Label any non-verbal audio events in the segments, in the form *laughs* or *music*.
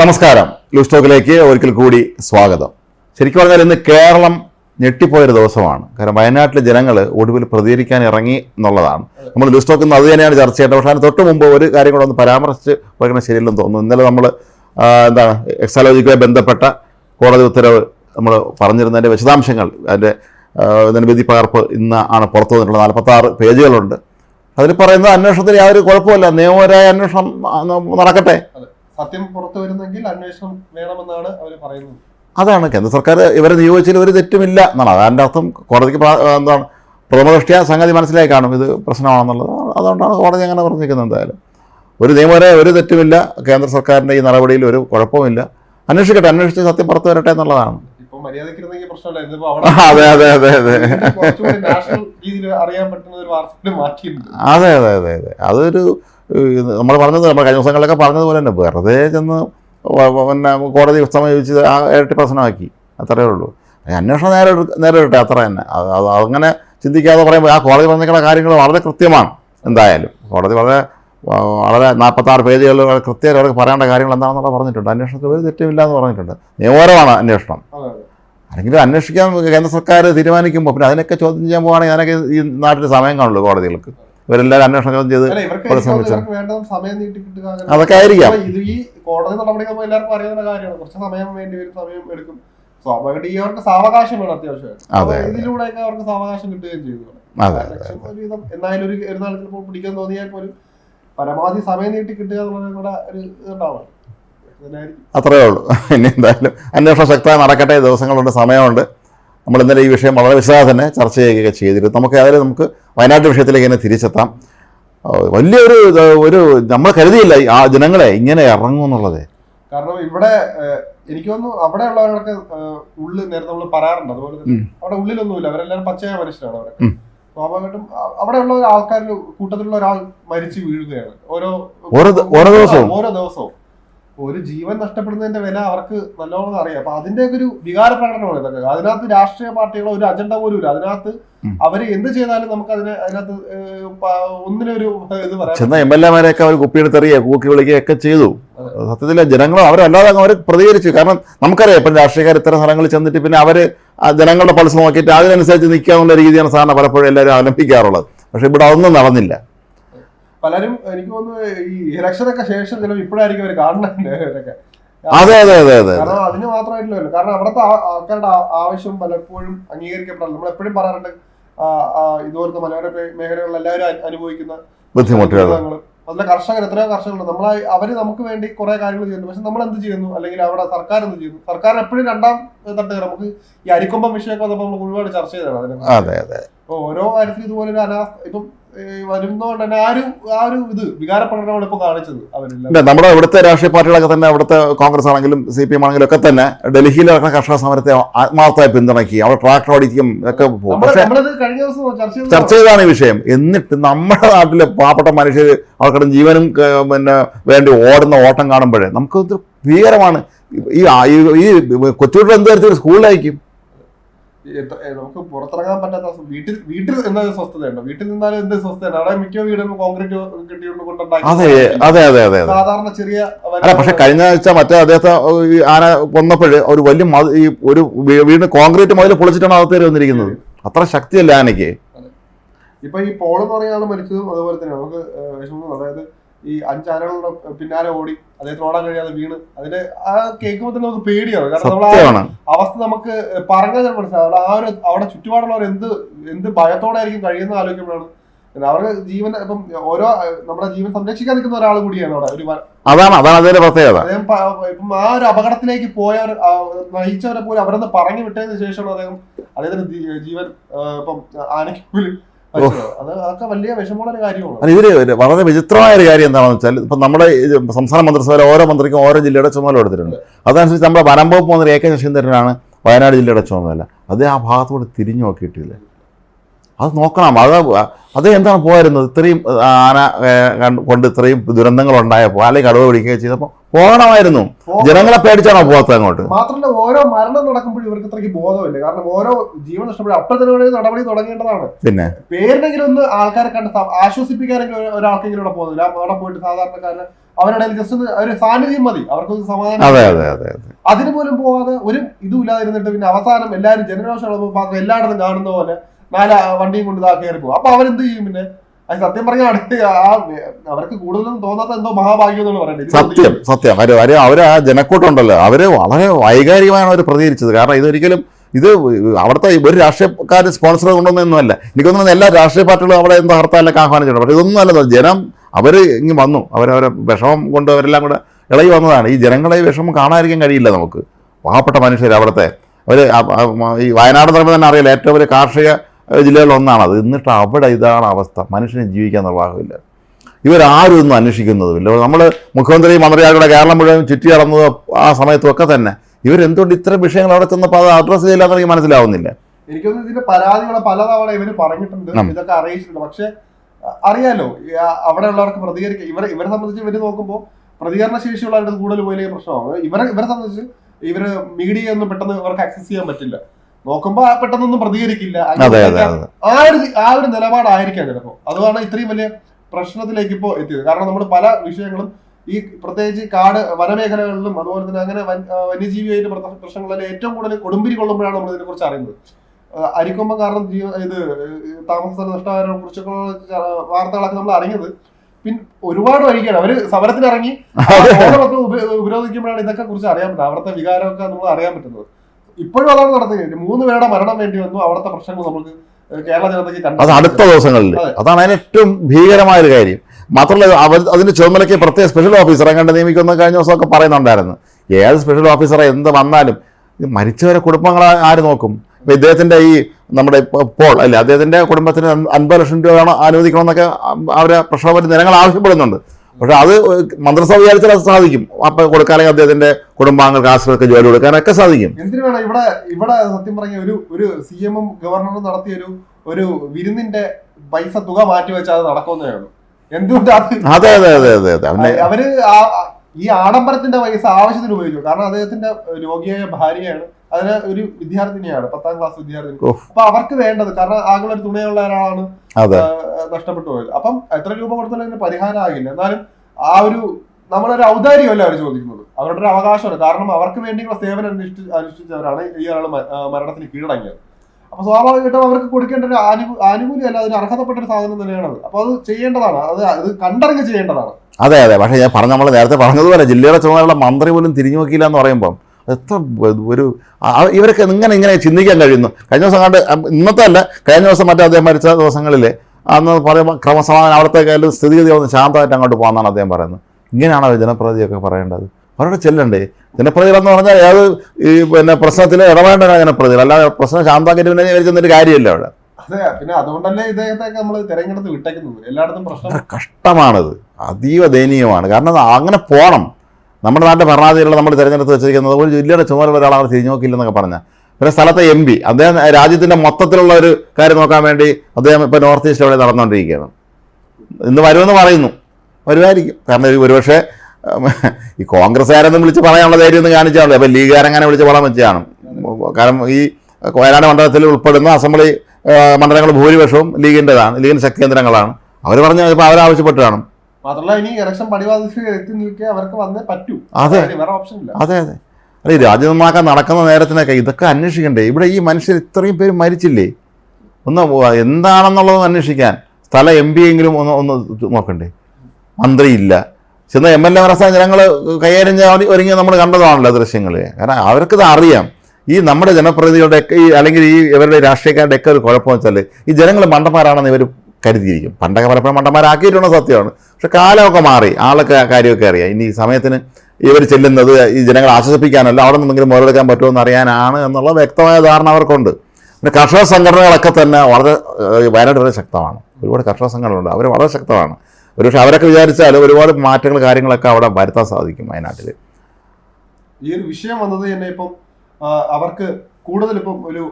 നമസ്കാരം. ലൂസ് ടോക്കിലേക്ക് ഒരിക്കൽ കൂടി സ്വാഗതം. ശരിക്കും പറഞ്ഞാൽ ഇന്ന് കേരളം ഞെട്ടിപ്പോയൊരു ദിവസമാണ്. കാരണം വയനാട്ടിലെ ജനങ്ങൾ ഒടുവിൽ പ്രതികരിക്കാൻ ഇറങ്ങി എന്നുള്ളതാണ്. നമ്മൾ ലൂസ് നിന്ന് അത് തന്നെയാണ് ചർച്ച ചെയ്യേണ്ടത്. പക്ഷേ അതിന് തൊട്ട് മുമ്പ് ഒരു കാര്യം കൂടെ ഒന്ന് പരാമർശിച്ച് പറയുന്നത് ശരിയല്ലെന്ന് തോന്നുന്നു. ഇന്നലെ നമ്മൾ എന്താണ് എക്സാലോജിക്കുമായി ബന്ധപ്പെട്ട കോടതി ഉത്തരവ് നമ്മൾ പറഞ്ഞിരുന്നതിന്റെ വിശദാംശങ്ങൾ അതിന്റെ നിരവധി വിധി പകർപ്പ് ഇന്ന് ആണ് പുറത്തു വന്നിട്ടുള്ളത്. നാൽപ്പത്താറ് പേജുകളുണ്ട്. അതിൽ പറയുന്നത് അന്വേഷണത്തിന് യാതൊരു കുഴപ്പമില്ല നിയമപരമായ അന്വേഷണം നടക്കട്ടെ. സത്യം പുറത്തു വരുന്നെങ്കിൽ അന്വേഷണം വേണമെന്നാണ് അവർ പറയുന്നത്. അതാണ് കേന്ദ്ര സർക്കാർ ഇവരെ നിയോഗിച്ചതിൽ ഒരു തെറ്റുമില്ല എന്നാണ്. അതിന്റെ അർത്ഥം കോടതിക്ക് എന്താണ് പ്രഥമദൃഷ്ടിയ സംഗതി മനസ്സിലായി കാണും. ഇത് പ്രശ്നമാണെന്നുള്ളത്. അതുകൊണ്ടാണ് കോടതി അങ്ങനെ പറഞ്ഞിരിക്കുന്നത് എന്തായാലും. ഒരു നിയമപരമായ ഒരു തെറ്റുമില്ല. കേന്ദ്ര സർക്കാരിന്റെ ഈ നടപടിയിൽ ഒരു കുഴപ്പമില്ല അന്വേഷിക്കട്ടെ. അന്വേഷിച്ച് സത്യം പുറത്തു വരട്ടെ എന്നുള്ളതാണ്. *laughs* അതെ അതെ അതെ അതെ. അതെ അതെ അതെ അതെ. അതൊരു നമ്മൾ പറഞ്ഞത് നമ്മൾ കഴിഞ്ഞ ദിവസങ്ങളിലൊക്കെ പറഞ്ഞതുപോലെ തന്നെ വെറുതെ ചെന്ന് പിന്നെ കോടതി സമീപിച്ച് ആ ഇരട്ടി പ്രശ്നമാക്കി. അത്രയേ ഉള്ളൂ. അന്വേഷണം നേരെ നേരെ ഇട്ടെ അത്ര തന്നെ. അത് അങ്ങനെ ചിന്തിക്കാതെ പറയുമ്പോൾ ആ കോടതി പറഞ്ഞിരിക്കുന്ന കാര്യങ്ങൾ വളരെ കൃത്യമാണ് എന്തായാലും. കോടതി വളരെ വളരെ നാൽപ്പത്താറ് പേജുകളിൽ വളരെ കൃത്യമായിട്ട് അവർക്ക് പറയേണ്ട കാര്യങ്ങൾ എന്താണെന്നുള്ള പറഞ്ഞിട്ടുണ്ട്. അന്വേഷണത്തിൽ ഒരു തെറ്റുമില്ല എന്ന് പറഞ്ഞിട്ടുണ്ട്. നിയമപരമാണ് അന്വേഷണം. അല്ലെങ്കിൽ അന്വേഷിക്കാൻ കേന്ദ്ര സർക്കാർ തീരുമാനിക്കുമ്പോൾ പിന്നെ അതിനൊക്കെ ചോദ്യം ചെയ്യാൻ പോവുകയാണെങ്കിൽ അതിനൊക്കെ ഈ നാട്ടിൽ സമയം കാണുള്ളൂ കോടതികൾക്ക്. ഇവരെല്ലാവരും അന്വേഷണം ചെയ്ത്. അതൊക്കെ ആയിരിക്കാം. ഈ കോടതി എല്ലാവർക്കും കാര്യമാണ്. കുറച്ച് സമയം വേണ്ടി വരും സമയം എടുക്കും. സ്വാഭാവികമായിട്ട് ഈ അവർക്ക് സാവകാശം വേണം അത്യാവശ്യം അതെ, അപ്പൊ ഇതിലൂടെയൊക്കെ അവർക്ക് സാവകാശം കിട്ടുകയും ചെയ്തു. അതെ ലക്ഷ്യം ഒരുവിധം എന്നായാലും ഒരു ഒരു നാൾ ചിലപ്പോൾ പിടിക്കാൻ തോന്നിയാൽ പോലും പരമാവധി സമയം നീട്ടി കിട്ടുക എന്നുള്ളത് കൂടെ ഒരു ഇതുണ്ടാവും. അതിനായിരിക്കും അത്രയേ ഉള്ളൂ. ഇനി എന്തായാലും അന്വേഷണം ശക്തമായി നടക്കട്ടെ. ദിവസങ്ങളുണ്ട് സമയമുണ്ട്. നമ്മൾ ഇന്നലെ ഈ വിഷയം വളരെ വിശദമായി തന്നെ ചർച്ച ചെയ്യുകയൊക്കെ ചെയ്തിരുന്നു. നമുക്ക് അതിൽ നമുക്ക് വയനാട് വിഷയത്തിലേക്ക് തന്നെ തിരിച്ചെത്താം. വലിയൊരു ഒരു നമ്മൾ കരുതിയില്ല ആ ജനങ്ങളെ ഇങ്ങനെ ഇറങ്ങും എന്നുള്ളത്. കാരണം ഇവിടെ എനിക്ക് തോന്നുന്നു അവിടെ ഉള്ളവരൊക്കെ ഉള്ളിൽ നേരത്തെ നമ്മൾ പറയാറുണ്ട്. അതുപോലെ തന്നെ അവിടെ ഉള്ളിലൊന്നുമില്ല. അവരെല്ലാവരും പച്ചയായ മനുഷ്യരാണ് അവരൊക്കെ. സ്വാഭാവികമായിട്ടും അവിടെ ഉള്ള ആൾക്കാരിൽ കൂട്ടത്തിലുള്ള ഒരാൾ മരിച്ചു വീഴുകയാണ്. ഓരോ ഓരോ ദിവസവും? ഓരോ ദിവസവും. ഒരു ജീവൻ നഷ്ടപ്പെടുന്നതിന്റെ വില അവർക്ക് നല്ലോണം അറിയാം. അപ്പൊ അതിന്റെ ഒക്കെ ഒരു വികാര പ്രകടനമാണ് ഇതൊക്കെ. അതിനകത്ത് രാഷ്ട്രീയ പാർട്ടികളോ ഒരു അജണ്ട പോലും ഇല്ല അതിനകത്ത്. അവർ എന്ത് ചെയ്താലും നമുക്ക് അതിനെ അതിനകത്ത് ഒന്നിനൊരു ഇത് പറയാം ചെന്ന എം എൽ എമാരെയൊക്കെ അവർ കുപ്പിയെടുത്തെറിയുക കൂക്കി വിളിക്കുകയൊക്കെ ചെയ്തു. സത്യത്തിൽ ജനങ്ങളും അവരല്ലാതെ അവർ പ്രതികരിച്ചു. കാരണം നമുക്കറിയാം ഇപ്പം രാഷ്ട്രീയക്കാർ ഇത്തരം സ്ഥലങ്ങളിൽ ചെന്നിട്ട് പിന്നെ അവർ ജനങ്ങളുടെ പൾസ് നോക്കിയിട്ട് അതിനനുസരിച്ച് നിൽക്കുക എന്നുള്ള രീതിയാണ് സാധാരണ പലപ്പോഴും എല്ലാവരും അവലംബിക്കാറുള്ളത് പക്ഷേ ഇവിടെ അതൊന്നും നടന്നില്ല. പലരും എനിക്ക് തോന്നുന്നു ഈ ഇലക്ഷനൊക്കെ ശേഷം ചിലപ്പോൾ ഇപ്പോഴായിരിക്കും അവർ കാണുന്നുണ്ട് ഇവരൊക്കെ. അതെ അതെ അതെ അതെ കാരണം അതിന് മാത്രമായിട്ടില്ലല്ലോ. കാരണം അവിടുത്തെ ആൾക്കാരുടെ ആവശ്യം പലപ്പോഴും അംഗീകരിക്കപ്പെടാറില്ല. നമ്മൾ എപ്പോഴും പറയാറുണ്ട് ഇതുപോലത്തെ മലയോര മേഖലകളിൽ എല്ലാവരും അനു- അനുഭവിക്കുന്ന ബുദ്ധിമുട്ടുകൾ. അതിലെ കർഷകർ എത്രയോ കർഷകരുണ്ട്. നമ്മൾ അവർ നമുക്ക് വേണ്ടി കുറെ കാര്യങ്ങൾ ചെയ്യുന്നു. പക്ഷെ നമ്മൾ എന്ത് ചെയ്യുന്നു? അല്ലെങ്കിൽ അവിടെ സർക്കാർ എന്ത് ചെയ്യുന്നു? സർക്കാർ എപ്പോഴും രണ്ടാം തട്ട് നമുക്ക് ഈ അരിക്കൊമ്പം വിഷയമൊക്കെ വന്നപ്പോൾ നമ്മൾ ഒരുപാട് ചർച്ച ചെയ്തതാണ് അതിനെ ഓരോ കാര്യത്തിൽ ഇതുപോലെ ഒരു അനാ ഇപ്പം ആ ഒരു ആ ഒരു ഇത് വികാര പ്രകടനമാണ് ഇപ്പൊ കാണിച്ചത് അവരെല്ലാം. നമ്മുടെ ഇവിടുത്തെ രാഷ്ട്രീയ പാർട്ടികളൊക്കെ തന്നെ അവിടുത്തെ കോൺഗ്രസ് ആണെങ്കിലും സി പി എം ആണെങ്കിലും ഒക്കെ തന്നെ ഡൽഹിയിൽ നടക്കുന്ന കർഷക സമരത്തെ ആത്മാർത്ഥമായി പിന്തുണക്കി അവിടെ ട്രാക്ടർ ഓടിക്കും ഒക്കെ പോകും. പക്ഷെ ചർച്ച ചെയ്താണ് ഈ വിഷയം. എന്നിട്ട് നമ്മുടെ നാട്ടിലെ പാവപ്പെട്ട മനുഷ്യർ അവർക്കടെ ജീവനും പിന്നെ വേണ്ടി ഓടുന്ന ഓട്ടം കാണുമ്പോഴേ നമുക്ക് ഭീകരമാണ്. ഈ കൊച്ചുകുട്ടികൾ എന്ത് തരത്തിൽ സ്കൂളിലായിരിക്കും? നമുക്ക് പുറത്തിറങ്ങാൻ പറ്റാത്ത. വീട്ടിൽ വീട്ടിൽ എന്താ സ്വസ്ഥതയുണ്ടോ. വീട്ടിൽ നിന്നാലും എന്ത് സ്വസ്ഥതയാണ്? അവിടെ മിക്ക വീടും കോൺക്രീറ്റ് കെട്ടിക്കൊണ്ട് കൊണ്ടുണ്ടാക്കി അതെ അതെ അതെ അതെ സാധാരണ ചെറിയ അല്ല പക്ഷെ കഴിഞ്ഞ ആഴ്ച മറ്റേ അദ്ദേഹത്തെ ആന കൊന്നപ്പോഴ് ഒരു വലിയ ഈ ഒരു വീട് വീടിന് കോൺക്രീറ്റ് മുതൽ പൊളിച്ചിട്ടാണ് അകത്ത് വന്നിരിക്കുന്നത്. അത്ര ശക്തിയല്ല ആനയ്ക്ക്? ഇപ്പൊ ഈ പോളെന്ന് പറയുന്ന ആൾ മരിച്ചതും അതുപോലെ തന്നെ. നമുക്ക് വിഷമം അതായത് ഈ അഞ്ചാനകളുടെ പിന്നാലെ ഓടി അദ്ദേഹത്തിന് ഓടാൻ കഴിയാതെ വീണ്. അതിന്റെ ആ കേൾക്കുമ്പോൾ തന്നെ നമുക്ക് പേടിയാണ് കാരണം നമ്മൾ അവസ്ഥ നമുക്ക് പറഞ്ഞാൽ മനസ്സിലാവും. അവിടെ ആ ഒരു അവിടെ ചുറ്റുപാടുള്ളവർ എന്ത് എന്ത് ഭയത്തോടെ ആയിരിക്കും കഴിയുന്ന ആലോചിക്കുമ്പോഴാണ്. അവർക്ക് ജീവൻ ഇപ്പം ഓരോ നമ്മുടെ ജീവൻ സംരക്ഷിക്കാൻ നിൽക്കുന്ന ഒരാൾ കൂടിയാണ് അവിടെ. ഒരു അതാണ് അതാണ് അതിന്റെ പ്രത്യേകത. ഇപ്പം ആ ഒരു അപകടത്തിലേക്ക് പോയവർ ആ, നയിച്ചവരെ പോലും അവരൊന്ന് പറഞ്ഞു വിട്ടതിന് ശേഷമാണ് അദ്ദേഹം അദ്ദേഹത്തിന്റെ ജീവൻ ഇപ്പം ആനയ്ക്ക് അല്ല, വളരെ വിചിത്രമായ ഒരു കാര്യം എന്താണെന്ന് വെച്ചാൽ ഇപ്പം നമ്മുടെ സംസ്ഥാന മന്ത്രിസഭയിലെ ഓരോ മന്ത്രിക്കും ഓരോ ജില്ലയുടെ ചുമതല കൊടുത്തിട്ടുണ്ട്. അതനുസരിച്ച് നമ്മുടെ വനംവകുപ്പ് മന്ത്രി എ കെ ശശീന്ദ്രനാണ് വയനാട് ജില്ലയുടെ ചുമതല. അത് ആ ഭാഗത്തോട് തിരിഞ്ഞു നോക്കിയിട്ടില്ല. അത് നോക്കണം. അത് അത് എന്താണ് പോയിരുന്നത്? ഇത്രയും ആന കൊണ്ട് ഇത്രയും ദുരന്തങ്ങൾ ഉണ്ടായപ്പോൾ അല്ലെങ്കിൽ കടുവ പിടിക്കുകയോ ചെയ്തപ്പോൾ പോകണമായിരുന്നു. ജനങ്ങളെ പേടിച്ചാണോ പോകാത്തത് അങ്ങോട്ട്? മാത്രമല്ല ഓരോ മരണം നടക്കുമ്പോഴും ഇവർക്ക് ഇത്രയ്ക്ക് ബോധമില്ല. കാരണം ഓരോ ജീവൻ നഷ്ടപ്പെടും. അപ്പോൾ തന്നെ നടപടി തുടങ്ങേണ്ടതാണ്. പിന്നെ? പേരിനെങ്കിലും ഒന്ന് ആൾക്കാരെ കണ്ട് ആശ്വസിപ്പിക്കാനെങ്കിലും ഒരു- ഒരാൾക്കെങ്കിലും ഇവിടെ പോകുന്നില്ല. അവിടെ പോയിട്ട് സാധാരണക്കാരന് അവരുടെ ജസ്റ്റ് ഒന്ന് ഒരു സാന്നിധ്യം മതി. അവർക്കൊന്ന് സമാധാനം അതെ അതെ അതെ അതെ. അതിന് പോലും പോവാതെ ഒരു ഇതും ഇല്ലാതിരുന്നിട്ട് പിന്നെ അവസാനം എല്ലാവരും ജനരോഷം മാത്രം എല്ലായിടത്തും കാണുന്ന പോലെ നാല് വണ്ടിയും കൊണ്ട് കയറി പോകും. അപ്പൊ അവരെന്ത് ചെയ്യും പിന്നെ? അത് സത്യം പറഞ്ഞാൽ അടുത്ത് ആ അവർക്ക് കൂടുതലും തോന്നാത്ത എന്തോ മഹാഭാഗ്യം എന്നാണ് പറയുന്നത്. സത്യം സത്യം. അവർ അവർ അവർ ആ ജനക്കൂട്ടുണ്ടല്ലോ അവർ വളരെ വൈകാരികമാണ് അവർ പ്രതികരിച്ചത്. കാരണം ഇതൊരിക്കലും ഇത് അവിടുത്തെ ഒരു രാഷ്ട്രീയക്കാർ സ്പോൺസർ കൊണ്ടുവന്നൊന്നുമല്ല എനിക്ക് തോന്നുന്നു എല്ലാ രാഷ്ട്രീയ പാർട്ടികളും അവിടെ എന്തോ ഹർത്താലൊക്കെ ആഹ്വാനം ചെയ്യണം പക്ഷേ ഇതൊന്നും അല്ലല്ലോ ജനം അവർ ഇങ്ങ് വന്നു. അവരവരെ വിഷമം കൊണ്ട് അവരെല്ലാം കൂടെ ഇളകി വന്നതാണ്. ഈ ജനങ്ങളെ വിഷമം കാണാതിരിക്കാൻ കഴിയില്ല നമുക്ക്. പാവപ്പെട്ട മനുഷ്യർ അവിടുത്തെ. അവർ ഈ വയനാട് തന്നെ അറിയില്ല. ഏറ്റവും വലിയ കാർഷിക ജില്ലകളിലൊന്നാണത് എന്നിട്ട് അവിടെ ഇതാണ് അവസ്ഥ. മനുഷ്യന് ജീവിക്കാൻ നിർവാഹമില്ല ഇവരാരും ഒന്നും അന്വേഷിക്കുന്നതുമില്ല. നമ്മൾ മുഖ്യമന്ത്രി മന്ത്രിയാരുടെ കേരളം മുഴുവൻ ചുറ്റി നടന്നത് ആ സമയത്തൊക്കെ തന്നെ. ഇവരെന്തുകൊണ്ട് ഇത്തരം വിഷയങ്ങൾ അവിടെ ചെന്നപ്പോൾ അത് അഡ്രസ്സ് ചെയ്യില്ലാന്ന് എനിക്ക് മനസ്സിലാവുന്നില്ല. എനിക്കൊന്നും ഇതിന്റെ പരാതികൾ പലതവണ ഇവർ പറഞ്ഞിട്ടുണ്ട്. ഇതൊക്കെ അറിയിച്ചിട്ടുണ്ട്. പക്ഷെ അറിയാലോ അവിടെ ഉള്ളവർക്ക് പ്രതികരിക്കുക ഇവരെ ഇവരെ സംബന്ധിച്ച് ഇവർ നോക്കുമ്പോൾ പ്രതികരണ ശേഷിയുള്ളവരുടെ കൂടുതൽ പോയില്ലെങ്കിൽ പ്രശ്നമാണ് ഇവരെ ഇവരെ സംബന്ധിച്ച് ഇവർ മീഡിയ ഒന്നും പെട്ടെന്ന് ഇവർക്ക് ആക്സസ് ചെയ്യാൻ പറ്റില്ല. നോക്കുമ്പോ പെട്ടെന്നൊന്നും പ്രതികരിക്കില്ല. ആ ഒരു ആ ഒരു നിലപാടായിരിക്കാം ചിലപ്പോ. അതുമാണ് ഇത്രയും വലിയ പ്രശ്നത്തിലേക്ക് ഇപ്പോ എത്തിയത്. കാരണം നമ്മൾ പല വിഷയങ്ങളും ഈ പ്രത്യേകിച്ച് കാട് വനമേഖലകളിലും അതുപോലെ തന്നെ അങ്ങനെ വന്യജീവിയായിട്ട് പ്രശ്ന- പ്രശ്നങ്ങളിൽ ഏറ്റവും കൂടുതൽ കൊടുമ്പിരി കൊള്ളുമ്പോഴാണ് നമ്മൾ ഇതിനെ കുറിച്ച് അറിയുന്നത് അരിക്കൊമ്പം കാരണം ജീവ ഇത് താമസ സ്ഥല നഷ്ടമായതിനെ കുറിച്ചൊക്കെ വാർത്തകളൊക്കെ നമ്മൾ അറിഞ്ഞത്. പിന്നെ ഒരുപാട് വഴിക്കാണ്. അവർ സമരത്തിനിറങ്ങി *laughs* ഓണമൊക്കെ ഉപ- ഉപരോധിക്കുമ്പോഴാണ് ഇതൊക്കെ കുറിച്ച് അറിയാൻ പറ്റുന്നത്. അവിടുത്തെ വികാരമൊക്കെ നമ്മൾ അറിയാൻ പറ്റുന്നത്. ഇപ്പോഴും അതാണ് നടത്തുന്നത് മൂന്ന് പേരുടെ മരണം വേണ്ടി വന്നു. അവിടുത്തെ പ്രശ്നങ്ങൾ നമുക്ക് കേരള ജനതയ്ക്ക് അത് അടുത്ത ദിവസങ്ങളിൽ. അതാണ് അതിന് ഏറ്റവും ഭീകരമായ ഒരു കാര്യം. മാത്രമല്ല അവർ അതിന് ചുമതലയ്ക്ക് പ്രത്യേക സ്പെഷ്യൽ ഓഫീസർ കണ്ട് നിയമിക്കുന്ന കഴിഞ്ഞ ദിവസമൊക്കെ പറയുന്നുണ്ടായിരുന്നു. ഏത് സ്പെഷ്യൽ ഓഫീസറെ എന്ത് വന്നാലും ഇത് മരിച്ചവരെ കുടുംബങ്ങൾ ആര് നോക്കും? ഇപ്പം ഇദ്ദേഹത്തിന്റെ ഈ നമ്മുടെ ഇപ്പോൾ പോൾ അല്ലേ? അദ്ദേഹത്തിന്റെ കുടുംബത്തിന് അൻപത് ലക്ഷം രൂപയാണ് അനുവദിക്കണമെന്നൊക്കെ അവരെ പ്രക്ഷോഭത്തിന് ജനങ്ങൾ ആവശ്യപ്പെടുന്നുണ്ട്. പക്ഷെ അത് മന്ത്രിസഭ വിചാരിച്ചാൽ അത് സാധിക്കും. അപ്പൊ കൊടുക്കാനെങ്കിൽ അദ്ദേഹത്തിന്റെ കുടുംബാംഗങ്ങൾക്ക് ആശ്രമൊക്കെ ജോലി കൊടുക്കാനൊക്കെ സാധിക്കും. എന്തിനാണ് വേണം? ഇവിടെ ഇവിടെ സത്യം പറഞ്ഞ ഒരു ഒരു സി എമ്മും ഗവർണറും നടത്തിയ ഒരു ഒരു വിരുന്നിന്റെ പൈസ തുക മാറ്റി വെച്ചാൽ അത് നടക്കുന്നേ ഉള്ളൂ. എന്തുകൊണ്ട് അത്? അതെ അതെ അതെ അതെ അവർ ഈ ആഡംബരത്തിന്റെ പൈസ ആവശ്യത്തിന് ഉപയോഗിച്ചു. കാരണം അദ്ദേഹത്തിന്റെ രോഗിയായ ഭാര്യയാണ്. അതിന് ഒരു വിദ്യാർത്ഥിനിയാണ് പത്താം ക്ലാസ് വിദ്യാർത്ഥിനി. അപ്പൊ അവർക്ക് വേണ്ടത് കാരണം ആകെ ഒരു തുണയുള്ള ഒരാളാണ് നഷ്ടപ്പെട്ടു പോയത്. അപ്പം എത്ര രൂപ കൊടുത്താലും അതിന് പരിഹാരം ആകില്ല. എന്നാലും ആ ഒരു നമ്മളൊരു ഔദാര്യമല്ല അവർ ചോദിക്കുന്നത്? അവരുടെ ഒരു അവകാശമാണ്. കാരണം അവർക്ക് വേണ്ടിയുള്ള സേവനം അനുഷ്ഠി അനുഷ്ഠിച്ചവരാണ് ഇയാൾ മരണത്തിന് കീഴടങ്ങിയത്. അപ്പൊ സ്വാഭാവികമായിട്ടും അവർക്ക് കൊടുക്കേണ്ട ഒരു ആനു- ആനുകൂല്യമല്ല അതിന് അർഹതപ്പെട്ട ഒരു സാധനം തന്നെയാണ് അപ്പൊ അത് ചെയ്യേണ്ടതാണ്. അത് അത് കണ്ടറിഞ്ഞ് ചെയ്യേണ്ടതാണ്. അതെ അതെ. പക്ഷേ ഞാൻ പറഞ്ഞ നമ്മൾ നേരത്തെ പറഞ്ഞതുപോലെ ജില്ലയുടെ ചുമതലയുള്ള മന്ത്രി പോലും തിരിഞ്ഞു നോക്കിയില്ല എന്ന് പറയുമ്പം എത്ര ഒരു ഇവരൊക്കെ ഇങ്ങനെ ഇങ്ങനെ ചിന്തിക്കാൻ കഴിയുന്നു. കഴിഞ്ഞ ദിവസം കണ്ട് ഇന്നത്തെ അല്ല കഴിഞ്ഞ ദിവസം മറ്റേ അദ്ദേഹം മരിച്ച ദിവസങ്ങളിൽ അന്ന് പറയുമ്പോൾ ക്രമസമാധാനം അവിടുത്തെ കാര്യം സ്ഥിതിഗതി ഒന്ന് ശാന്തമായിട്ട് അങ്ങോട്ട് പോകാമെന്നാണ് അദ്ദേഹം പറയുന്നത്. ഇങ്ങനെയാണോ ജനപ്രതിയൊക്കെ പറയേണ്ടത്? അവരോട് ചെല്ലണ്ടേ. ജനപ്രതികൾ എന്ന് പറഞ്ഞാൽ ഏത് ഈ പിന്നെ പ്രശ്നത്തിൽ ഇടപെടേണ്ട ജനപ്രതികൾ അല്ലാതെ പ്രശ്നം ശാന്താക്കിയിട്ട് പിന്നെ വിചാരിച്ചൊരു കാര്യമില്ല അവിടെ. അതെ പിന്നെ അതുകൊണ്ടല്ലേ ഇദ്ദേഹത്തെയൊക്കെ നമ്മൾ തിരഞ്ഞെടുത്ത് വിട്ടേക്കുന്നത്. എല്ലായിടത്തും പ്രശ്നം കഷ്ടമാണത്. അതീവ ദയനീയമാണ്. കാരണം അങ്ങനെ പോകണം നമ്മുടെ നാട്ടിലെ ഭരണാധികാരികൾ നമ്മൾ തിരഞ്ഞെടുത്ത് വെച്ചിരിക്കുന്നത് ഒരു ജില്ലയുടെ ചുമതല അവർ തിരിഞ്ഞു നോക്കിയില്ലെന്നൊക്കെ പറഞ്ഞാൽ പിന്നെ സ്ഥലത്തെ എം പി. അദ്ദേഹം രാജ്യത്തിന്റെ മൊത്തത്തിലുള്ള ഒരു കാര്യം നോക്കാൻ വേണ്ടി അദ്ദേഹം ഇപ്പോൾ നോർത്ത് ഈസ്റ്റ് അവിടെ നടന്നുകൊണ്ടിരിക്കുകയാണ്. ഇന്ന് വരുമെന്ന് പറയുന്നു. വരുമായിരിക്കും. കാരണം ഒരു ഒരുപക്ഷെ ഈ കോൺഗ്രസ്സുകാരെന്നും വിളിച്ച് പറയാനുള്ള ധൈര്യം ഒന്നും കാണിച്ചാണല്ലോ അപ്പോൾ ലീഗുകാരങ്ങനെ വിളിച്ച് പറയാൻ വെച്ചാണ് കാരണം ഈ വയനാട് മണ്ഡലത്തിൽ ഉൾപ്പെടുന്ന അസംബ്ലി മണ്ഡലങ്ങൾ ഭൂരിപക്ഷവും ലീഗിന്റെതാണ് ലീഗിന്റെ ശക്തി കേന്ദ്രങ്ങളാണ് അവർ പറഞ്ഞ ഇപ്പോൾ അവരാവശ്യപ്പെട്ട് കാണും മാത്രമല്ല ഇനി ഇലക്ഷൻ പടിവാദിച്ച് എത്തി നിൽക്കുക അവർക്ക് വന്നേ പറ്റൂ. അതെ. വേറെ ഓപ്ഷൻ ഇല്ല. അതെ അതെ. അല്ല ഈ നടക്കുന്ന നേരത്തിനൊക്കെ ഇതൊക്കെ അന്വേഷിക്കണ്ടേ? ഇവിടെ ഈ മനുഷ്യർ ഇത്രയും പേര് മരിച്ചില്ലേ? ഒന്ന് എന്താണെന്നുള്ളത് അന്വേഷിക്കാൻ സ്ഥല എം പി എങ്കിലും ഒന്ന് ഒന്ന് നോക്കണ്ടേ? മന്ത്രിയില്ല ചെന്ന എം എൽ എ അവസ്ഥ ജനങ്ങൾ കൈകാര്യം ചെയ്യാൻ ഒരുങ്ങി നമ്മൾ കണ്ടതാണല്ലോ ദൃശ്യങ്ങൾ കാരണം അവർക്കിത് അറിയാം. ഈ നമ്മുടെ ജനപ്രതിനിധികളുടെ ഒക്കെ ഈ അല്ലെങ്കിൽ ഈ ഇവരുടെ രാഷ്ട്രീയക്കാരുടെ ഒക്കെ ഒരു കുഴപ്പമെന്ന് വെച്ചാൽ ഈ ജനങ്ങൾ മണ്ടന്മാരാണെന്ന് ഇവർ കരുതിയിരിക്കും. പണ്ടൊക്കെ പലപ്പോഴും മണ്ടന്മാരാക്കിയിട്ടുള്ള സത്യമാണ്. പക്ഷെ കാലമൊക്കെ മാറി ആളൊക്കെ കാര്യമൊക്കെ അറിയാം. ഇനി സമയത്തിന് ഇവർ ചെല്ലുന്നത് ഈ ജനങ്ങളെ ആശ്വസിപ്പിക്കാനല്ല അവിടെ നിന്നെങ്കിലും മുതലെടുക്കാൻ പറ്റുമെന്ന് അറിയാനാണ് എന്നുള്ള വ്യക്തമായ ധാരണ അവർക്കുണ്ട്. പിന്നെ കർഷക സംഘടനകളൊക്കെ തന്നെ വളരെ വയനാട് വളരെ ശക്തമാണ്. ഒരുപാട് കർഷക സംഘടനകളുണ്ട് അവർ വളരെ ശക്തമാണ്. ഒരുപക്ഷെ അവരൊക്കെ വിചാരിച്ചാൽ ഒരുപാട് മാറ്റങ്ങൾ കാര്യങ്ങളൊക്കെ അവിടെ വരുത്താൻ സാധിക്കും വയനാട്ടിൽ ഈ ഒരു വിഷയം വന്നത് തന്നെ ഇപ്പം അവർക്ക് കൂടുതൽ ഇപ്പം ഒരു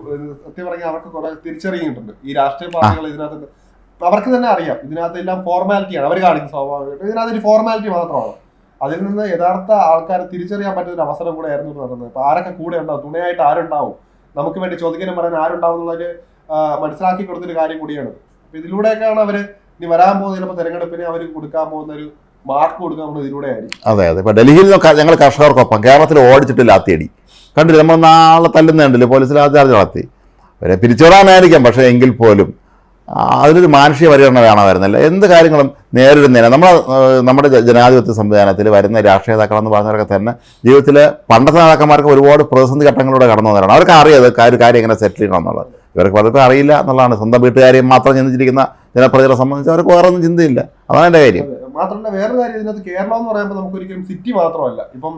സത്യം പറഞ്ഞാൽ അവർക്ക് കുറെ തിരിച്ചറിഞ്ഞിട്ടുണ്ട് ഈ രാഷ്ട്രീയ പാർട്ടികൾ ഇതിനകത്ത് അവർക്ക് തന്നെ അറിയാം. ഇതിനകത്ത് എല്ലാം ഫോർമാലിറ്റിയാണ് അവർ കാണിക്കുന്ന സ്വാഭാവികമായിട്ട് ഇതിനകത്ത് ഒരു ഫോർമാലിറ്റി മാത്രമാണ്. അതിൽ നിന്ന് യഥാർത്ഥ ആൾക്കാരെ തിരിച്ചറിയാൻ പറ്റുന്ന ഒരു അവസരം കൂടെ ആയിരുന്നു നടന്നത്. ഇപ്പൊ ആരൊക്കെ കൂടെ ഉണ്ടാവും? തുണയായിട്ട് ആരുണ്ടാവും? നമുക്ക് വേണ്ടി ചോദിക്കാനും പറയാൻ ആരുണ്ടാവും എന്നുള്ളൊരു ആ, മനസ്സിലാക്കി കൊടുത്തൊരു കാര്യം കൂടിയാണ്. അപ്പൊ ഇതിലൂടെയൊക്കെയാണ് അവർ ഇനി വരാൻ പോകുന്ന ചിലപ്പോൾ തെരഞ്ഞെടുപ്പിന് അവർ കൊടുക്കാൻ പോകുന്ന ഒരു മാർക്ക് കൊടുക്കാൻ നമ്മൾ ഇതിലൂടെ ആയിരിക്കും. അതെ അതെ. ഇപ്പൊ ഡൽഹിയിൽ ഞങ്ങൾ കർഷകർക്കൊപ്പം കേരളത്തിൽ ഓടിച്ചിട്ട് ലാത്തിയടി. കണ്ടില്ല? നമ്മൾ നാളെ തല്ലുന്നുണ്ടല്ലോ പോലീസിൽ ആചാർജ് നടത്തി. അവരെ പിരിച്ചുവിടാനായിരിക്കാം. പക്ഷേ എങ്കിൽ പോലും അതിലൊരു മാനുഷിക പരിഗണന വേണമായിരുന്നില്ല? എന്ത് കാര്യങ്ങളും നേരിടുന്നതിന് നമ്മൾ നമ്മുടെ ജനാധിപത്യ സംവിധാനത്തിൽ വരുന്ന രാഷ്ട്രീയ നേതാക്കളെന്ന് പറഞ്ഞവരൊക്കെ തന്നെ ജീവിതത്തിലെ പണ്ടത്തെ നേതാക്കന്മാർക്ക് ഒരുപാട് പ്രതിസന്ധി ഘട്ടങ്ങളിലൂടെ കടന്നു വന്നവരാണ് അവർക്ക് അറിയാതെ ഒരു കാര്യം എങ്ങനെ സെറ്റിൽ ചെയ്യണം എന്നുള്ളത്. ഇവർക്ക് പലർക്കും അറിയില്ല എന്നുള്ളതാണ്. സ്വന്തം വീട്ടുകാരെയും മാത്രം ചിന്തിച്ചിരിക്കുന്ന ജനപ്രതികളെ സംബന്ധിച്ച് അവർക്ക് വേറെ ഒന്നും ചിന്തയില്ല. അതാണ് എന്റെ കാര്യം. മാത്രമല്ല വേറെ കാര്യം ഇതിനകത്ത് കേരളം എന്ന് പറയുമ്പോൾ നമുക്ക് ഒരിക്കലും സിറ്റി മാത്രമല്ല. ഇപ്പം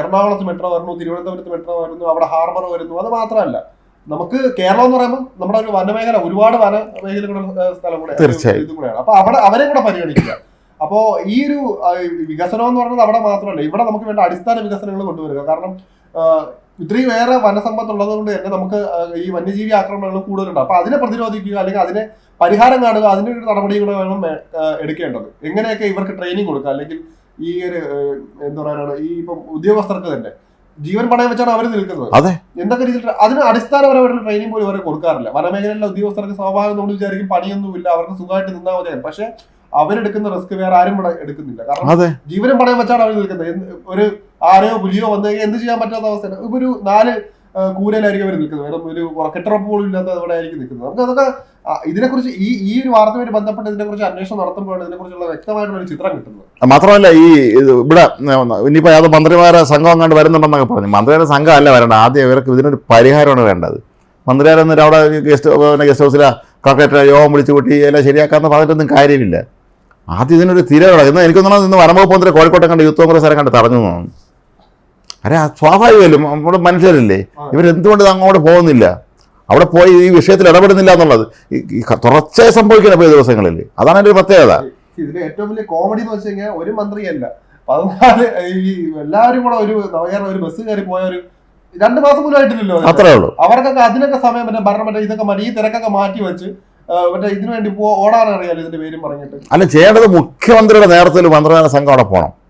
എറണാകുളത്ത് മെട്രോ വരുന്നു തിരുവനന്തപുരത്ത് മെട്രോ വരുന്നു അവിടെ ഹാർബർ വരുന്നു അത് മാത്രമല്ല. നമുക്ക് കേരളം എന്ന് പറയുമ്പോൾ നമ്മുടെ ഒരു വനമേഖല ഒരുപാട് വന മേഖലകളുള്ള ഏഹ്, സ്ഥലം കൂടെ. കൂടെയാണ്. അപ്പൊ അവിടെ അവരെ കൂടെ പരിഗണിക്കുക. അപ്പോ ഈ ഒരു വികസനം എന്ന് പറയുന്നത് അവിടെ മാത്രമല്ല ഇവിടെ നമുക്ക് വേണ്ട അടിസ്ഥാന വികസനങ്ങൾ കൊണ്ടുവരിക. കാരണം ഇത്രയും ഏറെ വനസമ്പത്ത് ഉള്ളത് കൊണ്ട് തന്നെ നമുക്ക് ഈ വന്യജീവി ആക്രമണങ്ങൾ കൂടുതലുണ്ട്. അപ്പൊ അതിനെ പ്രതിരോധിക്കുക അല്ലെങ്കിൽ അതിനെ പരിഹാരം കാണുക അതിന്റെ ഒരു നടപടി കൂടെ വേണം എടുക്കേണ്ടത്. എങ്ങനെയൊക്കെ ഇവർക്ക് ട്രെയിനിങ് കൊടുക്കുക? അല്ലെങ്കിൽ ഈ ഒരു എന്താ പറയാനാണ് ഈ ഇപ്പം ഉദ്യോഗസ്ഥർക്ക് തന്നെ. ജീവൻ പണയം വെച്ചാണ് അവർ നിൽക്കുന്നത്. അതെ. എന്തൊക്കെ രീതിയിൽ അതിന് അടിസ്ഥാനപരമായിട്ടുള്ള ട്രെയിനിങ് പോലും അവരെ കൊടുക്കാറില്ല. വനമേഖലയിലെ ഉദ്യോഗസ്ഥർക്ക് സ്വാഭാവികം നമ്മൾ വിചാരിക്കും പണിയൊന്നുമില്ല അവർക്ക് സുഖമായിട്ട് നിന്നാൽ മതിയാണ് പക്ഷെ അവരെടുക്കുന്ന റിസ്ക് വേറെ ആരും എടുക്കുന്നില്ല. കാരണം ജീവനും പണയം വെച്ചാണ് അവർ നിൽക്കുന്നത്. ഒരു ആരെയോ പുലിയോ വന്നു കഴിഞ്ഞാൽ എന്ത് ചെയ്യാൻ പറ്റാത്ത അവസ്ഥയാണ് ഇപ്പൊ ഒരു നാല് കൂരയിലായിരിക്കും അവർ നിൽക്കുന്നത്. വേറെ ഒരു കെട്ടുറപ്പ് പോലും ഇല്ലാത്ത അവിടെ ആയിരിക്കും നിൽക്കുന്നത്. നമുക്ക് അതൊക്കെ ഇതിനെക്കുറിച്ച് ഈ ഈ ഒരു വാർത്തയുമായി ബന്ധപ്പെട്ട് ഇതിനെക്കുറിച്ച് അന്വേഷണം നടത്തുമ്പോഴാണ് ഇതിനെക്കുറിച്ചുള്ള വ്യക്തമായിട്ടുള്ള ഒരു ചിത്രം കിട്ടുന്നത്. മാത്രമല്ല ഈ ഇവിടെ ഇനിയിപ്പോൾ അത് മന്ത്രിമാരെ സംഘം അങ്ങാണ്ട് വരുന്നുണ്ടെന്നൊക്കെ പറഞ്ഞു. മന്ത്രിമാരുടെ സംഘം അല്ല വരേണ്ടത്. ആദ്യം ഇവർക്ക് ഇതിനൊരു പരിഹാരമാണ് വേണ്ടത്. മന്ത്രിമാരെ എന്നിട്ട് അവിടെ ഗസ്റ്റ് പിന്നെ ഗസ്റ്റ് ഹൗസിലെ കളക്ടറേറ്റ് യോഗം വിളിച്ചു കൂട്ടി എല്ലാം ശരിയാക്കാമെന്ന് പറഞ്ഞിട്ടൊന്നും കാര്യമില്ല. ആദ്യം ഇതിനൊരു തീരെ ഇന്ന് എനിക്കൊന്നും ഇന്ന് വനംവകുപ്പ് മന്ത്രി കോഴിക്കോട്ടെ കണ്ട് യൂത്ത് കോൺഗ്രസ് കണ്ട് തടഞ്ഞു തോന്നുന്നു അരെ സ്വാഭാവികമല്ലേ? നമ്മുടെ മനുഷ്യരല്ലേ? ഇവരെന്തുകൊണ്ട് അങ്ങോട്ട് പോകുന്നില്ല? അവിടെ പോയി ഈ വിഷയത്തിൽ ഇടപെടുന്നില്ല എന്നുള്ളത്. ഈ- തുടർച്ചയായി സംഭവിക്കണം ഇപ്പോൾ ഈ ദിവസങ്ങളിൽ. അതാണ് എന്റെ ഒരു പ്രത്യേകത. ഇതിലെ ഏറ്റവും വലിയ കോമഡി എന്ന് വെച്ച് കഴിഞ്ഞാൽ ഒരു മന്ത്രിയല്ല. പതിനാല് ഈ എല്ലാവരും കൂടെ ഒരു നവകേരളം ഒരു ബസ് കയറി പോയ ഒരു രണ്ട് മാസം പോലും ആയിട്ടില്ലല്ലോ അത്രേ ഉള്ളൂ. അവർക്കൊക്കെ അതിനൊക്കെ സമയം മറ്റേ ഭരണം മറ്റേ ഇതൊക്കെ മതി ഈ തിരക്കൊക്കെ മാറ്റി വെച്ച് മറ്റേ ഇതിനു വേണ്ടി പോ ഓടാനറിയാലോ ഇതിന്റെ പേരും പറഞ്ഞിട്ട്. അല്ല ചെയ്യേണ്ടത് മുഖ്യമന്ത്രിയുടെ നേതൃത്വത്തിൽ മന്ത്രിമാരുടെ സംഘം അവിടെ പോകണം.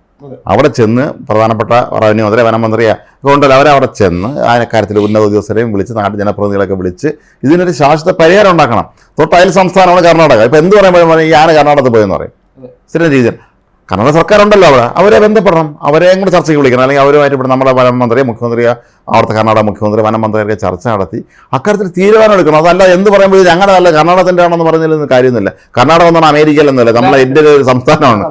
അവിടെ ചെന്ന് പ്രധാനപ്പെട്ട റവന്യൂ മന്ത്രി വനമന്ത്രിയെ കൊണ്ടല്ല അവരവിടെ ചെന്ന് ആ കാര്യത്തിൽ ഉന്നത ഉദ്യോഗസ്ഥരെയും വിളിച്ച് നാട്ടിൽ ജനപ്രതിനിധികളൊക്കെ വിളിച്ച് ഇതിനൊരു ശാശ്വത പരിഹാരം ഉണ്ടാക്കണം. തൊട്ട് അയൽ സംസ്ഥാനമാണ് കർണാടക. ഇപ്പൊ എന്ത് പറയുമ്പോഴും പറയും, ഈ ആന കർണാടകത്തിൽ പോയെന്ന് പറയും. സ്ഥിരം രീതിയിൽ. കർണാടക സർക്കാരുണ്ടല്ലോ അവിടെ. അവരെ ബന്ധപ്പെടണം. അവരെ കൂടെ ചർച്ചയ്ക്ക് വിളിക്കണം. അല്ലെങ്കിൽ അവരുമായിട്ട് ഇവിടെ നമ്മുടെ വനമന്ത്രിയെ മുഖ്യമന്ത്രി അവിടുത്തെ കർണാടക മുഖ്യമന്ത്രി വനമന്ത്രിയൊക്കെ ചർച്ച നടത്തി അക്കാര്യത്തിൽ തീരുമാനം എടുക്കണം അതല്ല എന്ന് പറയുമ്പോൾ ഇത് ഞങ്ങളുടെ അല്ല കർണാടകത്തിന്റെ ആണെന്ന് പറഞ്ഞാലും കാര്യമൊന്നുമില്ല കർണാടക എന്നാണ് അമേരിക്കയിലൊന്നുമില്ല നമ്മളെ ഇന്ത്യ ഒരു സംസ്ഥാനമാണ്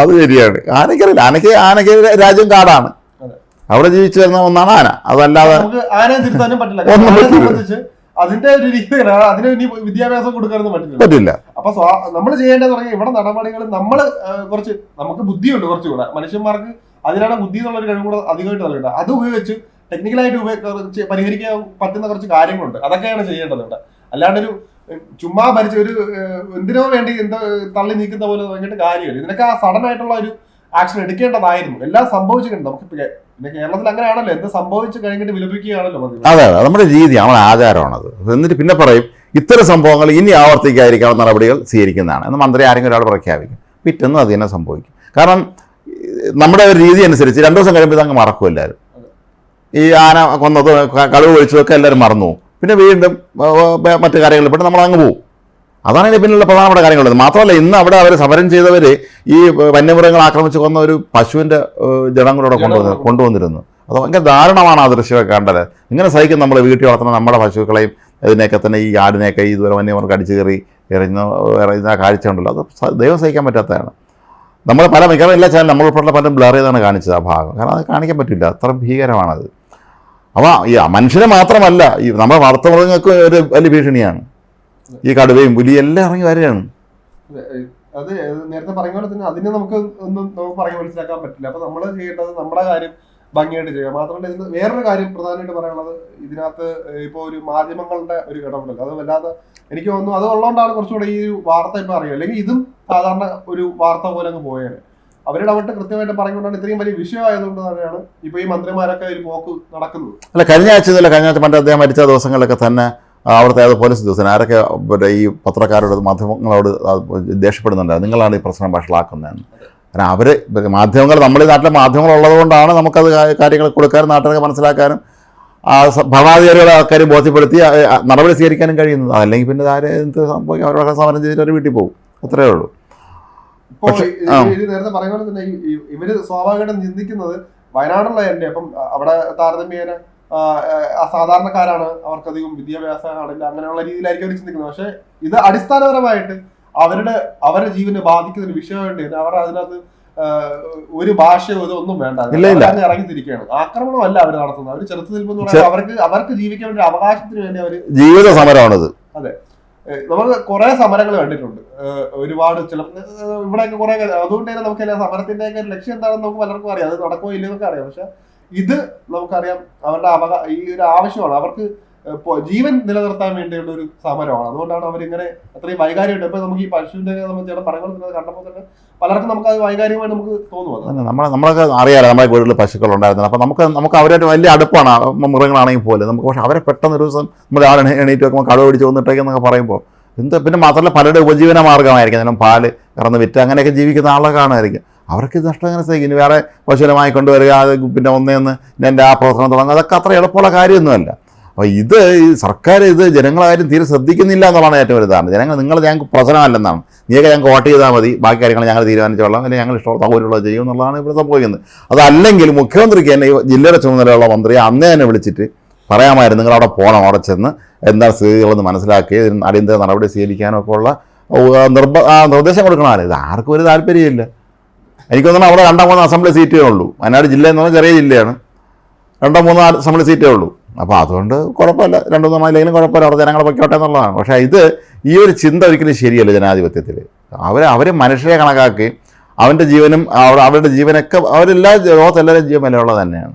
അത് ശരിയാണ്. ആനയ്ക്കറിയില്ല. ആനയ്ക്ക് ആനയ്ക്ക് രാജ്യം കാടാണ്. അവിടെ ജീവിച്ചു വരുന്ന ഒന്നാണ് ആന. അതല്ലാതെ ഒന്നും പറ്റില്ല. അതിന്റെ ഒരു രീതി അതിന് ഇനി വിദ്യാഭ്യാസം കൊടുക്കാനൊന്നും പറ്റില്ല. പറ്റില്ല. അപ്പൊ നമ്മൾ ചെയ്യേണ്ടത് പറഞ്ഞാൽ ഇവിടെ നടപടികൾ നമ്മൾ കുറച്ച് നമുക്ക് ബുദ്ധിയുണ്ട് കുറച്ചുകൂടെ. മനുഷ്യന്മാർക്ക് അതിനാണ് ബുദ്ധി എന്നുള്ള ഒരു കഴിവ് കൂടെ അധികമായിട്ട് നൽകേണ്ടത് അത് ഉപയോഗിച്ച് ടെക്നിക്കലായിട്ട് ഉപയോഗിച്ച് പരിഹരിക്കാൻ പറ്റുന്ന കുറച്ച് കാര്യങ്ങളുണ്ട്. അതൊക്കെയാണ് ചെയ്യേണ്ടത് ഇവിടെ. അല്ലാണ്ട് ഒരു ഏഹ്, ചുമ്മാ ഭരിച്ച ഒരു എന്തിനോ വേണ്ടി എന്തോ തള്ളി നീക്കുന്ന പോലെ തുടങ്ങിയിട്ട് കാര്യമില്ല. ഇതിനൊക്കെ ആ സഡൻ ആയിട്ടുള്ള ഒരു ആക്ഷൻ എടുക്കേണ്ടതായിരുന്നു. എല്ലാം സംഭവിച്ചിട്ടുണ്ട്. നമുക്ക് പിന്നെ കേരളത്തിൽ അങ്ങനെയാണല്ലോ. എന്ത് സംഭവിച്ചു കഴിഞ്ഞിട്ട് വിലപിക്കുകയാണല്ലോ അതെ അതെ. നമ്മുടെ രീതി നമ്മുടെ ആചാരമാണത്. എന്നിട്ട് പിന്നെ പറയും ഇത്തരം സംഭവങ്ങൾ ഇനി ആവർത്തിക്കാതിരിക്കാനുള്ള നടപടികൾ സ്വീകരിക്കുന്നതാണ് എന്ന് മന്ത്രി ആരെങ്കിലും ഒരാൾ പ്രഖ്യാപിക്കും. പിറ്റെന്നും അത് തന്നെ സംഭവിക്കും. കാരണം നമ്മുടെ ഒരു രീതി അനുസരിച്ച് രണ്ടു ദിവസം കഴിയുമ്പോൾ ഇതങ്ങ് മറക്കും എല്ലാവരും. ഈ ആന കൊന്നത് കളവ് ഒഴിച്ചതൊക്കെ എല്ലാവരും മറന്നു. പിന്നെ വീണ്ടും മറ്റു കാര്യങ്ങളിൽ പെട്ട് നമ്മൾ അങ്ങ് പോകും. അതാണ് ഇതിന് പിന്നിലുള്ള പ്രധാനപ്പെട്ട കാര്യങ്ങളുള്ളത്. മാത്രമല്ല ഇന്ന് അവിടെ അവർ സമരം ചെയ്തവർ ഈ വന്യമൃഗങ്ങൾ ആക്രമിച്ച് കൊന്ന ഒരു പശുവിന്റെ ജഡം കൂടെ കൊണ്ടുവന്ന് കൊണ്ടുവന്നിരുന്നു. അത് ഭയങ്കര ദാരുണമാണ് ആ ദൃശ്യമൊക്കെ കണ്ടത്. ഇങ്ങനെ സഹിക്കും നമ്മൾ വീട്ടിൽ വളർത്തുന്ന നമ്മുടെ പശുക്കളെയും ഇതിനെയൊക്കെ തന്നെ ഈ ആടിനെയൊക്കെ ഇതുവരെ വന്യമൃഗം അടിച്ചു കയറി എറിഞ്ഞ ആ കാഴ്ച ഉണ്ടല്ലോ. അത് ദൈവം സഹിക്കാൻ പറ്റാത്തതാണ്. നമ്മൾ പല മിക്കവാറും എല്ലാ ചാനലും നമ്മൾ ഉൾപ്പെടെ പലരും ബ്ലർ ചെയ്താണ് കാണിച്ചത് ആ ഭാഗം. കാരണം അത് കാണിക്കാൻ പറ്റില്ല. അത്ര ഭീകരമാണത്. അപ്പോൾ ഈ മനുഷ്യനെ മാത്രമല്ല ഈ നമ്മുടെ വളർത്തുമൃഗങ്ങൾക്ക് ഒരു വലിയ ഭീഷണിയാണ്. ഈ കടുവയും പുലിയും എല്ലാം ഇറങ്ങി വരികയാണ്. അത് നേരത്തെ പറഞ്ഞ പോലെ തന്നെ അതിനെ നമുക്ക് ഒന്നും നമുക്ക് പറഞ്ഞു മനസ്സിലാക്കാൻ പറ്റില്ല. അപ്പൊ നമ്മൾ ചെയ്യേണ്ടത് നമ്മുടെ കാര്യം ഭംഗിയായിട്ട് ചെയ്യുക. മാത്രമല്ല ഇതിന് വേറൊരു കാര്യം പ്രധാനമായിട്ട് പറയാനുള്ളത് ഇതിനകത്ത് ഇപ്പോൾ ഒരു മാധ്യമങ്ങളുടെ ഒരു ഇടപെടൽ. അത് വല്ലാതെ എനിക്ക് തോന്നുന്നു അത് ഉള്ളതുകൊണ്ടാണ് കുറച്ചുകൂടെ ഈ വാർത്ത ഇപ്പൊ അറിയുക. അല്ലെങ്കിൽ ഇതും സാധാരണ ഒരു വാർത്ത പോലെ അങ്ങ് പോയാണ് അവിടെ കൃത്യമായിട്ട് പറഞ്ഞുകൊണ്ടാണ് ഇത്രയും വലിയ വിഷയമായതുകൊണ്ട് തന്നെയാണ് ഇപ്പൊ ഈ മന്ത്രിമാരൊക്കെ ഒരു പോക്ക് നടക്കുന്നത്. അല്ല കഴിഞ്ഞ ആഴ്ച ഇതല്ല കഴിഞ്ഞ ആഴ്ച പണ്ട് അദ്ദേഹം മരിച്ച ദിവസങ്ങളിലൊക്കെ തന്നെ അവിടുത്തെ അത് പോലീസ് ഉദ്യോഗസ്ഥൻ ആരൊക്കെ പിന്നെ ഈ പത്രക്കാരോട് മാധ്യമങ്ങളോട് ദേഷ്യപ്പെടുന്നുണ്ടായിരുന്നു ദേഷ്യപ്പെടുന്നുണ്ട് നിങ്ങളാണ് ഈ പ്രശ്നം വഷളാക്കുന്നതെന്ന്. കാരണം അവർ മാധ്യമങ്ങൾ നമ്മുടെ ഈ നാട്ടിലെ മാധ്യമങ്ങൾ ഉള്ളതുകൊണ്ടാണ് നമുക്കത് കാര്യങ്ങൾ കൊടുക്കാനും നാട്ടുകാർക്ക് മനസ്സിലാക്കാനും ഭരണാധികാരികളെ ആൾക്കാരും ബോധ്യപ്പെടുത്തി നടപടി സ്വീകരിക്കാനും കഴിയുന്നത്. അല്ലെങ്കിൽ പിന്നെ ആരെ എന്ത് സംഭവിക്കും? അവരുടെ സമരം ചെയ്തിട്ട് അവർ വീട്ടിൽ പോകും. അത്രയേ ഉള്ളൂ. പക്ഷെ- നേരത്തെ പറയുന്ന പോലെ തന്നെ ഇവർ സ്വാഭാവികമായിട്ടും ചിന്തിക്കുന്നത് വയനാടുള്ള എന്റെ അപ്പം അവിടെ താരതമ്യേന സാധാരണക്കാരാണ്. അവർക്കധികം വിദ്യാഭ്യാസ ആണില്ല അങ്ങനെയുള്ള രീതിയിലായിരിക്കും അവർ ചിന്തിക്കുന്നത്. പക്ഷെ ഇത് അടിസ്ഥാനപരമായിട്ട് അവരുടെ അവരുടെ ജീവനെ ബാധിക്കുന്ന ഒരു വിഷയമായിട്ട് അവർ അതിനകത്ത് ഒരു ഭാഷയോ ഇതൊന്നും വേണ്ട. ഇല്ല, ഇല്ല. അവരങ്ങ് ഇറങ്ങിത്തിരിക്കുകയാണ്. ആക്രമണമല്ല അവർ നടത്തുന്നത്. അവർ ചെറുത്ത് നിൽപ്പെന്ന് പറഞ്ഞാൽ അവർക്ക് അവർക്ക് ജീവിക്കാൻ വേണ്ടി അവകാശത്തിന് വേണ്ടി അവർ ജീവിത അതെ. നമ്മൾ കുറെ സമരങ്ങൾ കണ്ടിട്ടുണ്ട്. ഒരുപാട് ചില ഇവിടെയൊക്കെ കുറെ അതുകൊണ്ട് തന്നെ നമുക്ക് സമരത്തിന്റെ ഒക്കെ ലക്ഷ്യം എന്താണെന്ന് നമുക്ക് പലർക്കും അറിയാം. അത് നടക്കുമോ ഇല്ലെന്നൊക്കെ അറിയാം. പക്ഷെ ഇത് നമുക്കറിയാം അവരുടെ അവകാ ഈ ഒരു ആവശ്യമാണ്. അവർക്ക് ജീവൻ നിലനിർത്താൻ വേണ്ടിയുള്ള ഒരു സമരമാണ്. അതുകൊണ്ടാണ് അവരിങ്ങനെ അത്രയും വൈകാരികമായിട്ട്. ഇപ്പൊ നമുക്ക് ഈ പശുവിന്റെ നമ്മൾ ചില പടങ്ങൾ കണ്ടപ്പോൾ തന്നെ പലർക്കും നമുക്ക് അത് വൈകാരികമായി നമുക്ക് തോന്നുന്നു നമ്മളെ നമ്മളൊക്കെ അറിയാലോ നമ്മുടെ വീട്ടിൽ പശുക്കൾ ഉണ്ടായിരുന്നത് അപ്പൊ നമുക്ക് നമുക്ക് അവരായിട്ട് വലിയ അടുപ്പാണ്. മൃഗങ്ങളാണെങ്കിൽ പോലും. നമുക്ക് പക്ഷെ അവരെ പെട്ടെന്ന് ഒരു ദിവസം നമ്മൾ ആൾ എണീറ്റ് വെക്കുമ്പോൾ കടവ് പിടിച്ച് വന്നിട്ടേക്കെന്നൊക്കെ പറയുമ്പോൾ എന്ത് പിന്നെ മാത്രമല്ല പലരുടെ ഉപജീവന മാർഗമായിരിക്കും. കാരണം പാൽ കറന്ന് വിറ്റ് അങ്ങനെയൊക്കെ ജീവിക്കുന്ന ആളെ കാണുമായിരിക്കും. അവർക്ക് നഷ്ടം അങ്ങനെ സഹിക്കും? ഇനി വേറെ പശുവിനെ കൊണ്ടുവരിക അത് പിന്നെ ഒന്നേന്ന് എന്റെ ആ പ്രവർത്തനം തുടങ്ങുക അതൊക്കെ അത്ര എളുപ്പമുള്ള കാര്യമൊന്നുമല്ല. അപ്പോൾ ഇത് ഈ സർക്കാർ ഇത് ജനങ്ങളെ കാര്യം തീരെ ശ്രദ്ധിക്കുന്നില്ല എന്നുള്ളതാണ് ഏറ്റവും വലുതാണ് ജനങ്ങൾ നിങ്ങൾ ഞങ്ങൾക്ക് പ്രശ്നമല്ലെന്നാണ്. നീയൊക്കെ ഞങ്ങൾക്ക് വോട്ട് ചെയ്താൽ മതി. ബാക്കി കാര്യങ്ങൾ ഞങ്ങൾ തീരുമാനിച്ചോളാം. അല്ലെങ്കിൽ ഞങ്ങൾ ഇഷ്ടമുള്ള സൗകര്യമുള്ളത് ചെയ്യും എന്നുള്ളതാണ് ഇവിടെ സംഭവിക്കുന്നത്. അതല്ലെങ്കിൽ മുഖ്യമന്ത്രിക്ക് തന്നെ ഈ ജില്ലയുടെ ചുമതലയുള്ള മന്ത്രി അന്നേ തന്നെ വിളിച്ചിട്ട് പറയാമായിരുന്നു നിങ്ങൾ അവിടെ പോകണം അവിടെ ചെന്ന് എന്താണ് സ്ഥിതികളെന്ന് മനസ്സിലാക്കി അടിയന്തര നടപടി സ്വീകരിക്കാനൊക്കെ ഉള്ള നിർബ നിർദ്ദേശം കൊടുക്കണമല്ലോ ഇത് ആർക്കും ഒരു താല്പര്യമില്ല എനിക്ക് തോന്നുന്നു അവിടെ രണ്ടോ മൂന്നോ അസംബ്ലി സീറ്റേ ഉള്ളൂ. വയനാട് ജില്ല എന്ന് പറഞ്ഞാൽ ചെറിയ ജില്ലയാണ്. രണ്ടോ മൂന്നോ അസംബ്ലി സീറ്റേ ഉള്ളൂ. അപ്പോൾ അതുകൊണ്ട് കുഴപ്പമില്ല. രണ്ടു മൂന്നോ ഇല്ലെങ്കിലും കുഴപ്പമില്ല. അവിടെ ജനങ്ങളെ പൊയ്ക്കോട്ടെ എന്നുള്ളതാണ്. പക്ഷേ ഇത് ഈ ഒരു ചിന്ത ഒരിക്കലും ശരിയല്ല ജനാധിപത്യത്തിൽ അവർ അവർ മനുഷ്യരെ കണക്കാക്കി അവന്റെ ജീവനും അവരുടെ ജീവനൊക്കെ അവരെല്ലാ ലോകത്തെല്ലാവരും ജീവൻ വിലയുള്ളത് തന്നെയാണ്.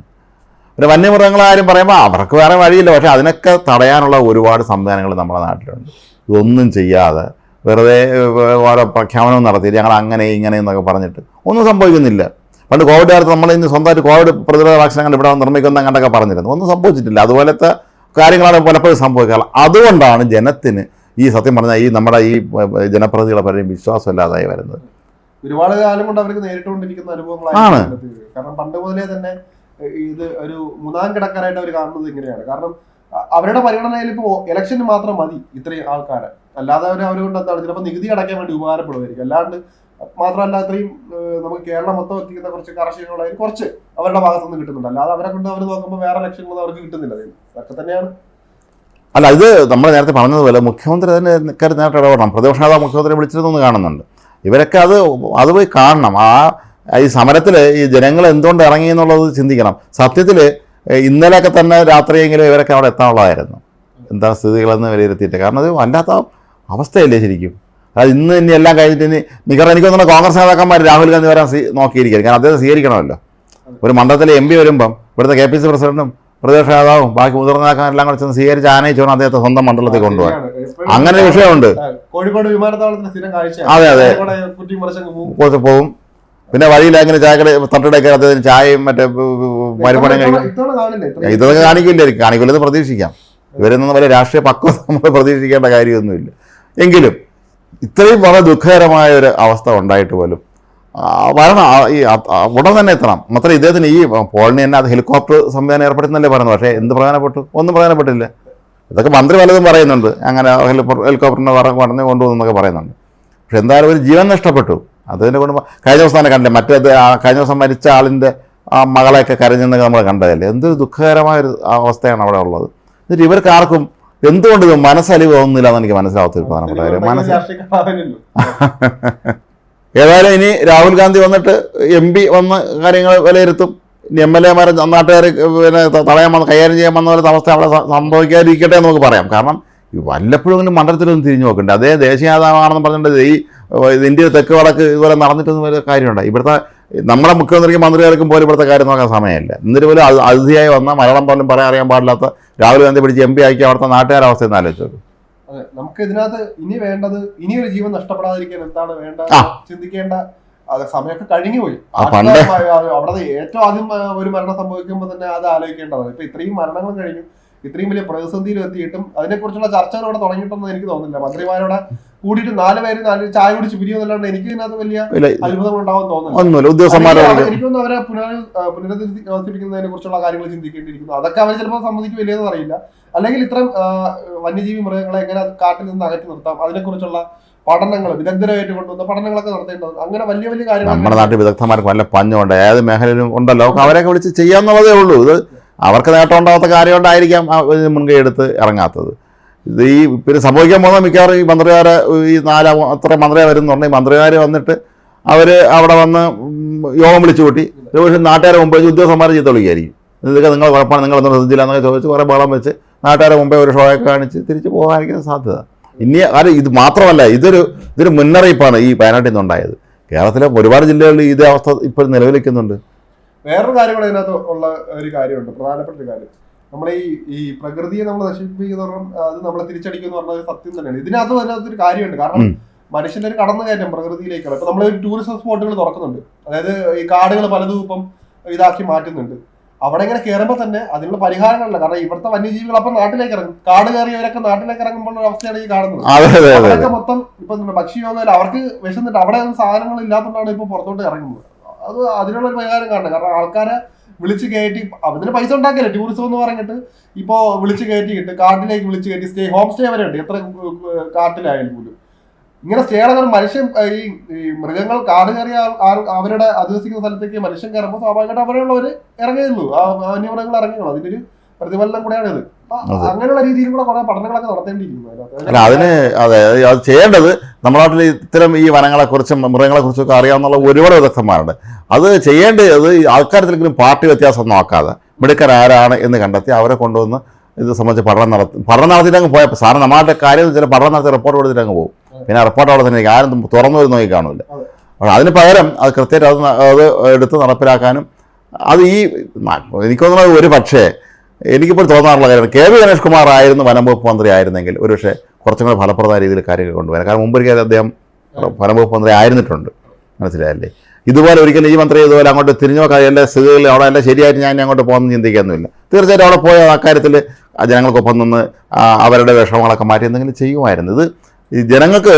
പിന്നെ വന്യമൃഗങ്ങളാരും പറയുമ്പോൾ അവർക്ക് വേറെ വഴിയില്ല. പക്ഷേ അതിനൊക്കെ തടയാനുള്ള ഒരുപാട് സംവിധാനങ്ങൾ നമ്മുടെ നാട്ടിലുണ്ട്. ഇതൊന്നും ചെയ്യാതെ വെറുതെ ഓരോ പ്രഖ്യാപനവും നടത്തി ഞങ്ങൾ അങ്ങനെ ഇങ്ങനെ എന്നൊക്കെ പറഞ്ഞിട്ട് ഒന്നും സംഭവിക്കുന്നില്ല. പണ്ട് കോവിഡ് കാലത്ത് നമ്മൾ ഇന്ന് സ്വന്തമായിട്ട് കോവിഡ് പ്രതിരോധ വാക്സിൻ കണ്ട് ഇവിടെ നിർമ്മിക്കുന്ന അങ്ങോട്ടൊക്കെ പറഞ്ഞിരുന്നു. ഒന്നും സംഭവിച്ചിട്ടില്ല. അതുപോലത്തെ കാര്യങ്ങളാണ് പലപ്പോഴും സംഭവിക്കാറ് അതുകൊണ്ടാണ് ജനത്തിന് ഈ സത്യം പറഞ്ഞാൽ ഈ നമ്മുടെ ഈ ജനപ്രതികളെ ജനപ്രതിനിധികളെ പലരും വിശ്വാസമില്ലാതായി വരുന്നത്. ഒരുപാട് കാലം കൊണ്ട് അവർക്ക് നേരിട്ടുകൊണ്ടിരിക്കുന്ന. അനുഭവങ്ങളാണ് കാരണം പണ്ട് മുതലേ തന്നെ ഇത് ഒരു മൂന്നാം കിടക്കാരായിട്ട് അവർ കാണുന്നത് ഇങ്ങനെയാണ്. കാരണം അവരുടെ പരിഗണനയിൽ ഇപ്പോൾ ഇലക്ഷന് മാത്രം മതി ഇത്രയും ആൾക്കാരെ. അല്ലാതെ അവർ അവർ കൊണ്ട് എന്താണ് ചിലപ്പോൾ നികുതി അടയ്ക്കാൻ വേണ്ടി ഉപകാരപ്പെടുമായിരിക്കും. അല്ലാണ്ട് മാത്രമല്ല അത്രയും നമുക്ക് കേരളം മൊത്തം എത്തിക്കുന്ന കുറച്ച് കാർഷികങ്ങളായി കുറച്ച് അവരുടെ ഭാഗത്തുനിന്ന് കിട്ടുന്നുണ്ട്. അല്ലാതെ അവരെ കൊണ്ട് അവർ നോക്കുമ്പോൾ വേറെ ലക്ഷ്യങ്ങളൊന്നും അവർക്ക് കിട്ടുന്നില്ല. അതൊക്കെ തന്നെയാണ്. അല്ല ഇത് നമ്മൾ നേരത്തെ പറഞ്ഞതുപോലെ മുഖ്യമന്ത്രി തന്നെ ഇക്കാര്യം നേരിട്ട് ഇടപെടണം. പ്രതിപക്ഷ നേതാവ് മുഖ്യമന്ത്രി വിളിച്ചിരുന്നു കാണുന്നുണ്ട്. ഇവരൊക്കെ അത് അത് പോയി കാണണം. ആ ഈ സമരത്തിൽ ഈ ജനങ്ങൾ എന്തുകൊണ്ട് ഇറങ്ങി എന്നുള്ളത് ചിന്തിക്കണം. സത്യത്തിൽ ഇന്നലെയൊക്കെ തന്നെ രാത്രിയെങ്കിലും ഇവരൊക്കെ അവിടെ എത്താനുള്ളതായിരുന്നു. എന്താ സ്ഥിതികളെന്ന് വിലയിരുത്തിയിട്ട്. കാരണം അത് വല്ലാത്ത അവസ്ഥയല്ലേ ശരിക്കും? അതായത് ഇന്ന് ഇനി എല്ലാം കഴിഞ്ഞിട്ട് ഇനി നിക്കറ എനിക്ക് തോന്നുന്നു കോൺഗ്രസ് നേതാക്കന്മാർ രാഹുൽ ഗാന്ധി വരാൻ നോക്കിയിരിക്കും കാരണം അദ്ദേഹം സ്വീകരിക്കണമല്ലോ. ഒരു മണ്ഡലത്തിലെ എം പി വരുമ്പം ഇവിടുത്തെ കെ പി സി പ്രസിഡന്റും പ്രതിപക്ഷ നേതാവും ബാക്കി മുതിർന്ന നേതാക്കന്മാരെല്ലാം കൂടെ ചെന്ന് സ്വീകരിച്ച് ആനയിച്ചോണം അദ്ദേഹത്തെ സ്വന്തം മണ്ഡലത്തിൽ കൊണ്ടുപോകാൻ. അങ്ങനെ ഒരു വിഷയമുണ്ട്. കോഴിക്കോട് വിമാനത്താവളത്തിന് സ്ഥിരം കാഴ്ച അതെ, അതെ. കുറച്ച് പോകും പിന്നെ വഴിയിൽ അങ്ങനെ ചായക്കട തട്ടിടയൊക്കെ അദ്ദേഹത്തിന് ചായയും മറ്റേ മരുപ്പണയും കഴിക്കും. ഇതൊക്കെ കാണിക്കില്ലായിരിക്കും കാണിക്കില്ലെന്ന് പ്രതീക്ഷിക്കാം. ഇവരിൽ വലിയ രാഷ്ട്രീയ പക്വത നമ്മൾ പ്രതീക്ഷിക്കേണ്ട കാര്യമൊന്നുമില്ല. എങ്കിലും ഇത്രയും വളരെ ദുഃഖകരമായ ഒരു അവസ്ഥ ഉണ്ടായിട്ട് പോലും വരണം ഈ ഉടൻ തന്നെ എത്തണം. മാത്രം ഇദ്ദേഹത്തിന് ഈ പോളിന് തന്നെ അത് ഹെലികോപ്റ്റർ സംവിധാനം ഏർപ്പെടുത്തുന്നല്ലേ പറയുന്നത്? പക്ഷേ എന്ത് പ്രധാനപ്പെട്ടു? ഒന്നും പ്രധാനപ്പെട്ടില്ല. ഇതൊക്കെ മന്ത്രി പലതും പറയുന്നുണ്ട്. അങ്ങനെ ഹെലികോപ്റ്ററിനെ പറഞ്ഞു കൊണ്ടുപോകുന്നൊക്കെ പറയുന്നുണ്ട്. പക്ഷെ എന്തായാലും ഒരു ജീവൻ നഷ്ടപ്പെട്ടു. അതിന്റെ കൊണ്ട് കഴിഞ്ഞ ദിവസം തന്നെ കണ്ടില്ല മറ്റേ കഴിഞ്ഞ ദിവസം മരിച്ച ആളിന്റെ ആ മകളെയൊക്കെ കരഞ്ഞെന്നൊക്കെ നമ്മൾ കണ്ടതല്ലേ? എന്തൊരു ദുഃഖകരമായ ഒരു അവസ്ഥയാണ് അവിടെ ഉള്ളത്. എന്നിട്ട് ഇവർക്ക് ആർക്കും എന്തുകൊണ്ട് ഇത് മനസ്സലിവ് തോന്നുന്നില്ല എന്ന് എനിക്ക് മനസ്സിലാവാത്തൊരു പ്രധാനപ്പെട്ട കാര്യം. മനസ്സ് *laughs* ഏതായാലും ഇനി രാഹുൽ ഗാന്ധി വന്നിട്ട് എം പി വന്ന് കാര്യങ്ങൾ വിലയിരുത്തും. ഇനി എം എൽ എമാരെ നാട്ടുകാർ പിന്നെ തടയാൻ വന്ന് കൈകാര്യം ചെയ്യാൻ വന്ന പോലത്തെ അവസ്ഥ അവിടെ സംഭവിക്കാതിരിക്കട്ടെ എന്ന് നമുക്ക് പറയാം. കാരണം വല്ലപ്പോഴും ഇങ്ങനെ മണ്ഡലത്തിലൊന്നും തിരിഞ്ഞു നോക്കണ്ട? അതേ ദേശീയ നേതാവാണെന്ന് പറഞ്ഞിട്ട് ഈ ഇന്ത്യ തെക്ക് വടക്ക് ഇതുപോലെ നടന്നിട്ടൊന്നും വലിയ കാര്യമുണ്ട്. ഇവിടുത്തെ നമ്മുടെ മുഖ്യമന്ത്രിക്കും മന്ത്രിമാർക്കും പോലും ഇവിടുത്തെ കാര്യം നോക്കാൻ സമയമില്ല. എന്നിട്ട് പോലും അതിഥിയായി വന്ന മലയാളം പോലും പറയാൻ അറിയാൻ പാടില്ലാത്ത രാഹുൽ ഗാന്ധി പിടിച്ച് എം പി ആക്കി അവിടുത്തെ നാട്ടുകാരുടെ അവസ്ഥ ഒന്ന് ആലോചിച്ചു നമുക്ക് ഇതിനകത്ത് ഇനി വേണ്ടത് ഇനി ഒരു ജീവൻ നഷ്ടപ്പെടാതിരിക്കാൻ എന്താണ് വേണ്ട ചിന്തിക്കേണ്ട? സമയമൊക്കെ കഴിഞ്ഞു പോയി അവിടെ ഏറ്റവും ആദ്യം ഒരു മരണം സംഭവിക്കുമ്പോൾ തന്നെ അത് ആലോചിക്കേണ്ടതാണ്. ഇപ്പൊ ഇത്രയും മരണങ്ങൾ കഴിഞ്ഞു. ഇത്രയും വലിയ പ്രതിസന്ധിയിൽ എത്തിയിട്ടും അതിനെക്കുറിച്ചുള്ള ചർച്ചകൾ ഇവിടെ തുടങ്ങിയിട്ടൊന്നും എനിക്ക് തോന്നുന്നില്ല. മന്ത്രിമാരോടെ കൂടിയിട്ട് നാല് പേര് നാല് ചായ കുടിച്ച് പിരിയെന്നല്ലാണ്ട് എനിക്ക് ഇതിനകത്ത് വലിയ അത്ഭുതങ്ങൾ തോന്നുന്നില്ല. എനിക്കൊന്നും അവരെ പുനര പുനരധിവസിപ്പിക്കുന്നതിനെ കുറിച്ചുള്ള കാര്യങ്ങൾ ചിന്തിക്കേണ്ടിയിരിക്കുന്നു. അതൊക്കെ അവർ ചിലപ്പോൾ സമ്മതിക്കില്ലെന്ന് അറിയില്ല. അല്ലെങ്കിൽ ഇത്രയും വന്യജീവി മൃഗങ്ങളെ എങ്ങനെ കാട്ടിൽ നിന്ന് അകറ്റി നിർത്താം? അതിനെക്കുറിച്ചുള്ള പഠനങ്ങൾ വിദഗ്ധരായിട്ട് കൊണ്ടുവന്ന പഠനങ്ങളൊക്കെ നടത്തേണ്ടത് അങ്ങനെ വലിയ വലിയ കാര്യങ്ങൾ നമ്മുടെ നാട്ടിൽ വിദഗ്ധന്മാർക്ക് വല്ല പഞ്ഞുണ്ട് ഏത് മേഖലയിലും ഉണ്ടല്ലോ. അവരെയൊക്കെ വിളിച്ച് ചെയ്യാന്നുള്ളതേ ഉള്ളൂ. ഇത് അവർക്ക് നേട്ടം ഉണ്ടാവാത്ത കാര്യം കൊണ്ടായിരിക്കാം മുൻകൈ എടുത്ത് ഇറങ്ങാത്തത്. ഇത് ഈ പിന്നെ സംഭവിക്കാൻ പോകുന്ന മിക്കവാറും ഈ മന്ത്രിമാരെ ഈ നാലാ അത്ര മന്ത്രിയെ വരുന്നുണ്ടെങ്കിൽ മന്ത്രിമാർ വന്നിട്ട് അവർ അവിടെ വന്ന് യോഗം വിളിച്ചു കൂട്ടി പക്ഷേ നാട്ടുകാരെ മുമ്പ് വെച്ച് ഉദ്യോഗസ്ഥന്മാരെ ചീത്ത വിളിക്കുകയായിരിക്കും ഇതൊക്കെ നിങ്ങൾ കുഴപ്പമാണ് നിങ്ങൾ ശ്രദ്ധിച്ചില്ല എന്നൊക്കെ ചോദിച്ച് കുറേ ബഹളം വെച്ച് നാട്ടുകാരെ മുമ്പേ ഒരു ഷോയൊക്കെ കാണിച്ച് തിരിച്ച് പോകാനായിരിക്കും സാധ്യത. ഇനി കാര്യം ഇത് മാത്രമല്ല ഇതൊരു ഇതൊരു മുന്നറിയിപ്പാണ് ഈ വയനാട്ടിൽ നിന്നുണ്ടായത്. കേരളത്തിലെ ഒരുപാട് ജില്ലകളിൽ ഇതേ അവസ്ഥ ഇപ്പോൾ നിലവിലിക്കുന്നുണ്ട് വേറൊരു കാര്യം കൂടെ ഇതിനകത്ത് ഉള്ള ഒരു കാര്യമുണ്ട് പ്രധാനപ്പെട്ട ഒരു കാര്യം. നമ്മളെ ഈ ഈ പ്രകൃതിയെ നമ്മൾ നശിപ്പിക്കുന്ന അത് നമ്മളെ തിരിച്ചടിക്കുന്നു പറഞ്ഞ ഒരു സത്യം തന്നെയാണ്. ഇതിനകത്ത് അതിനകത്ത് ഒരു കാര്യമുണ്ട്. കാരണം. മനുഷ്യന്റെ ഒരു കടന്നു കയറ്റം പ്രകൃതിയിലേക്കാണ്. ഇപ്പൊ നമ്മൾ ടൂറിസം സ്പോട്ടുകൾ തുറക്കുന്നുണ്ട്. അതായത് ഈ കാടുകൾ പലതും ഇപ്പം ഇതാക്കി മാറ്റുന്നുണ്ട്. അവിടെ ഇങ്ങനെ കയറുമ്പോൾ തന്നെ അതിനുള്ള പരിഹാരങ്ങളല്ല. കാരണം ഇവിടുത്തെ വന്യജീവികൾ അപ്പം നാട്ടിലേക്ക് ഇറങ്ങും. കാട് കയറിയവരൊക്കെ നാട്ടിലേക്ക് ഇറങ്ങുമ്പോൾ ഉള്ള അവസ്ഥയാണ് ഈ കാണുന്നത്. അവരൊക്കെ മൊത്തം ഇപ്പൊ ഭക്ഷ്യയോഗം അവർക്ക് വിശന്നിട്ട് അവിടെ സാധനങ്ങൾ ഇല്ലാത്തതുകൊണ്ടാണ് ഇപ്പൊ പുറത്തോട്ട് ഇറങ്ങുന്നത്. അത് അതിനുള്ള ഒരു പരിഹാരം കാണണം. കാരണം ആൾക്കാരെ വിളിച്ച് കയറ്റി അതിന് പൈസ ഉണ്ടാക്കില്ല ടൂറിസം എന്ന് പറഞ്ഞിട്ട്. ഇപ്പോൾ വിളിച്ച് കയറ്റിയിട്ട് കാട്ടിലേക്ക് വിളിച്ച് കയറ്റി സ്റ്റേ ഹോം സ്റ്റേ വരെ ഉണ്ട്. എത്ര കാട്ടിലായാലും പോലും. ഇങ്ങനെ സ്റ്റേകൾ മനുഷ്യൻ ഈ മൃഗങ്ങൾ കാട് കയറിയ അവരുടെ അധിവസിക്കുന്ന സ്ഥലത്തേക്ക് മനുഷ്യൻ കയറുമ്പോൾ സ്വാഭാവികമായിട്ട് അവരുള്ളവര് ഇറങ്ങിയുള്ളൂ ആ വന്യമൃഗങ്ങൾ ഇറങ്ങിയുള്ളൂ അതിന്റെ ഒരു പ്രതിഫലനം കൂടെയാണ് അപ്പൊ അങ്ങനെയുള്ള രീതിയിൽ കൂടെ കുറെ പഠനങ്ങളൊക്കെ നടത്തേണ്ടിയിരിക്കുന്നു. അതിന് അതെ അത് അത് ചെയ്യേണ്ടത് നമ്മുടെ നാട്ടിൽ ഇത്തരം ഈ വനങ്ങളെക്കുറിച്ചും മൃഗങ്ങളെക്കുറിച്ചൊക്കെ അറിയാവുന്ന ഒരുപാട് വിദഗ്ധന്മാരുണ്ട്. അത് ചെയ്യേണ്ടത് ആൾക്കാരത്തിലെങ്കിലും പാർട്ടി വ്യത്യാസം നോക്കാതെ മിടുക്കൻ ആരാണ് എന്ന് കണ്ടെത്തി അവരെ കൊണ്ടുവന്ന് ഇത് സംബന്ധിച്ച് പഠനം നടത്തി പഠനം നടത്തിയിട്ട് അങ്ങ് പോയപ്പോൾ സാറിന് നമ്മുടെ കാര്യം ചില പഠനം നടത്തി റിപ്പോർട്ട് കൊടുത്തിട്ട് അങ്ങ് പോകും പിന്നെ റിപ്പോർട്ട് അവിടെ തന്നെ ആരും തുറന്നു ഒരു നോക്കി കാണില്ല. അതിന് പകരം അത് കൃത്യമായിട്ട് അത് അത് എടുത്ത് നടപ്പിലാക്കാനും അത് ഈ എനിക്ക് തോന്നുന്നത് ഒരു പക്ഷേ എനിക്കിപ്പോൾ തോന്നാറുള്ള കാര്യമാണ്. കെ വി ഗണേഷ് കുമാർ ആയിരുന്നു വനം വകുപ്പ് മന്ത്രി ആയിരുന്നെങ്കിൽ ഒരുപക്ഷെ കുറച്ചും കൂടെ ഫലപ്രദമായ രീതിയിൽ കാര്യങ്ങൾ കൊണ്ടുവരാം. കാരണം മുമ്പൊരിക്കൽ അദ്ദേഹം വനം വകുപ്പ് മന്ത്രി ആയിരുന്നിട്ടുണ്ട്. മനസ്സിലായല്ലേ? ഇതുപോലെ ഒരിക്കലും ഈ മന്ത്രി ഇതുപോലെ അങ്ങോട്ട് തിരിഞ്ഞു നോക്കാൻ എന്റെ സ്ഥിതികളിൽ അവിടെ എല്ലാം ശരിയായിട്ട് ഞാൻ അങ്ങോട്ട് പോകുന്ന ചിന്തിക്കാനൊന്നുമില്ല തീർച്ചയായിട്ടും അവിടെ പോയ അക്കാര്യത്തിൽ ജനങ്ങൾക്കൊപ്പം നിന്ന് അവരുടെ വിഷമങ്ങളൊക്കെ മാറ്റി എന്തെങ്കിലും ചെയ്യുമായിരുന്നു. ഇത് ഈ ജനങ്ങൾക്ക്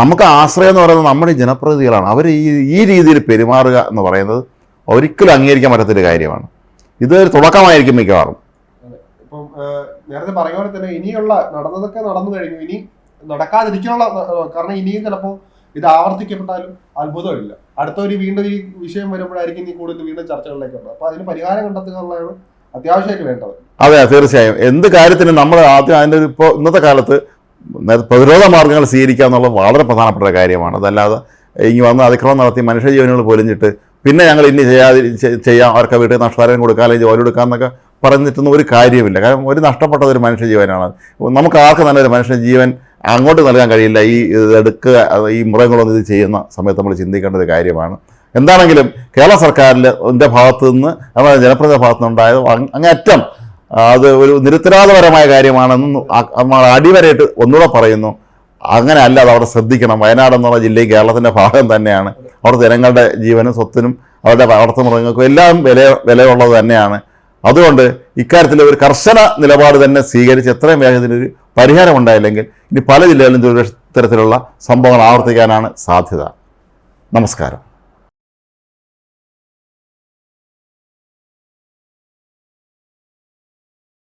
നമുക്ക് ആശ്രയം എന്ന് പറയുന്നത് നമ്മുടെ ജനപ്രതിനിധികളാണ്. അവർ ഈ ഈ രീതിയിൽ പെരുമാറുക എന്ന് പറയുന്നത് ഒരിക്കലും അംഗീകരിക്കാൻ പറ്റാത്തൊരു കാര്യമാണ്. ഇതൊരു തുടക്കമായിരിക്കും മിക്കവാറും. നേരത്തെ പറഞ്ഞ പോലെ തന്നെ ഇനിയുള്ള നടന്നതൊക്കെ നടന്നു കഴിഞ്ഞു. ഇനി നടക്കാതിരിക്കാനുള്ള കാരണം ഇനിയും ചിലപ്പോൾ ഇത് ആവർത്തിക്കപ്പെട്ടാലും അത്ഭുതമില്ല. അടുത്ത ഒരു വീണ്ടും ഈ വിഷയം വരുമ്പോഴായിരിക്കും ഇനി കൂടുതൽ വീണ്ടും ചർച്ചകളിലേക്ക് വന്നത് അപ്പൊ അതിന് പരിഹാരം കണ്ടെത്തുക എന്നുള്ളതാണ് അത്യാവശ്യമായിട്ട് വേണ്ടത്. അതെ തീർച്ചയായും. എന്ത് കാര്യത്തിനും നമ്മൾ ആദ്യം അതിന്റെ ഒരു ഇപ്പോൾ ഇന്നത്തെ കാലത്ത് പ്രതിരോധ മാർഗങ്ങൾ സ്വീകരിക്കുക എന്നുള്ളത് വളരെ പ്രധാനപ്പെട്ട കാര്യമാണ്. അതല്ലാതെ ഇനി വന്ന് അതിക്രമം നടത്തി മനുഷ്യജീവനുകൾ പൊലിഞ്ഞിട്ട് പിന്നെ ഞങ്ങൾ ഇനി ചെയ്യാതി ചെയ്യാം. അവർക്ക് വീട്ടിൽ നഷ്ടപരിഹാരം കൊടുക്കാം അല്ലെങ്കിൽ ജോലി കൊടുക്കാം എന്നൊക്കെ പറഞ്ഞിട്ടൊന്നും ഒരു കാര്യമില്ല കാരണം ഒരു നഷ്ടപ്പെട്ടത് ഒരു മനുഷ്യജീവനാണ് നമുക്ക് ആർക്കും നല്ലൊരു മനുഷ്യ ജീവൻ അങ്ങോട്ട് നൽകാൻ കഴിയില്ല. ഈ എടുക്കുക ഈ മൃഗങ്ങളൊന്നും ഇത് ചെയ്യുന്ന സമയത്ത് നമ്മൾ ചിന്തിക്കേണ്ട ഒരു കാര്യമാണ്. എന്താണെങ്കിലും കേരള സർക്കാരിന്റെ ഭാഗത്തു നിന്ന് നമ്മുടെ ജനപ്രതിനിധി ഭാഗത്തു നിന്നുണ്ടായത് അങ്ങേറ്റം അത് ഒരു നിരുത്തരാധപരമായ കാര്യമാണെന്ന് നമ്മൾ അടിവരയിട്ട് ഒന്നുകൂടെ പറയുന്നു. അങ്ങനെ അല്ല അത് അവിടെ ശ്രദ്ധിക്കണം. വയനാട് എന്നുള്ള ജില്ലയും കേരളത്തിന്റെ ഭാഗം തന്നെയാണ്. അവിടെ ജനങ്ങളുടെ ജീവനും സ്വത്തിനും അവരുടെ വളർത്തു മൃഗങ്ങൾക്കും എല്ലാം വില വിലയുള്ളത് തന്നെയാണ്. അതുകൊണ്ട് ഇക്കാര്യത്തിൽ ഒരു കർശന നിലപാട് തന്നെ സ്വീകരിച്ച് എത്രയും വേഗം ഇതിനൊരു പരിഹാരം ഉണ്ടായില്ലെങ്കിൽ ഇനി പല ജില്ലകളിലും ഇത്തരത്തിലുള്ള സംഭവങ്ങൾ ആവർത്തിക്കാനാണ് സാധ്യത. നമസ്കാരം.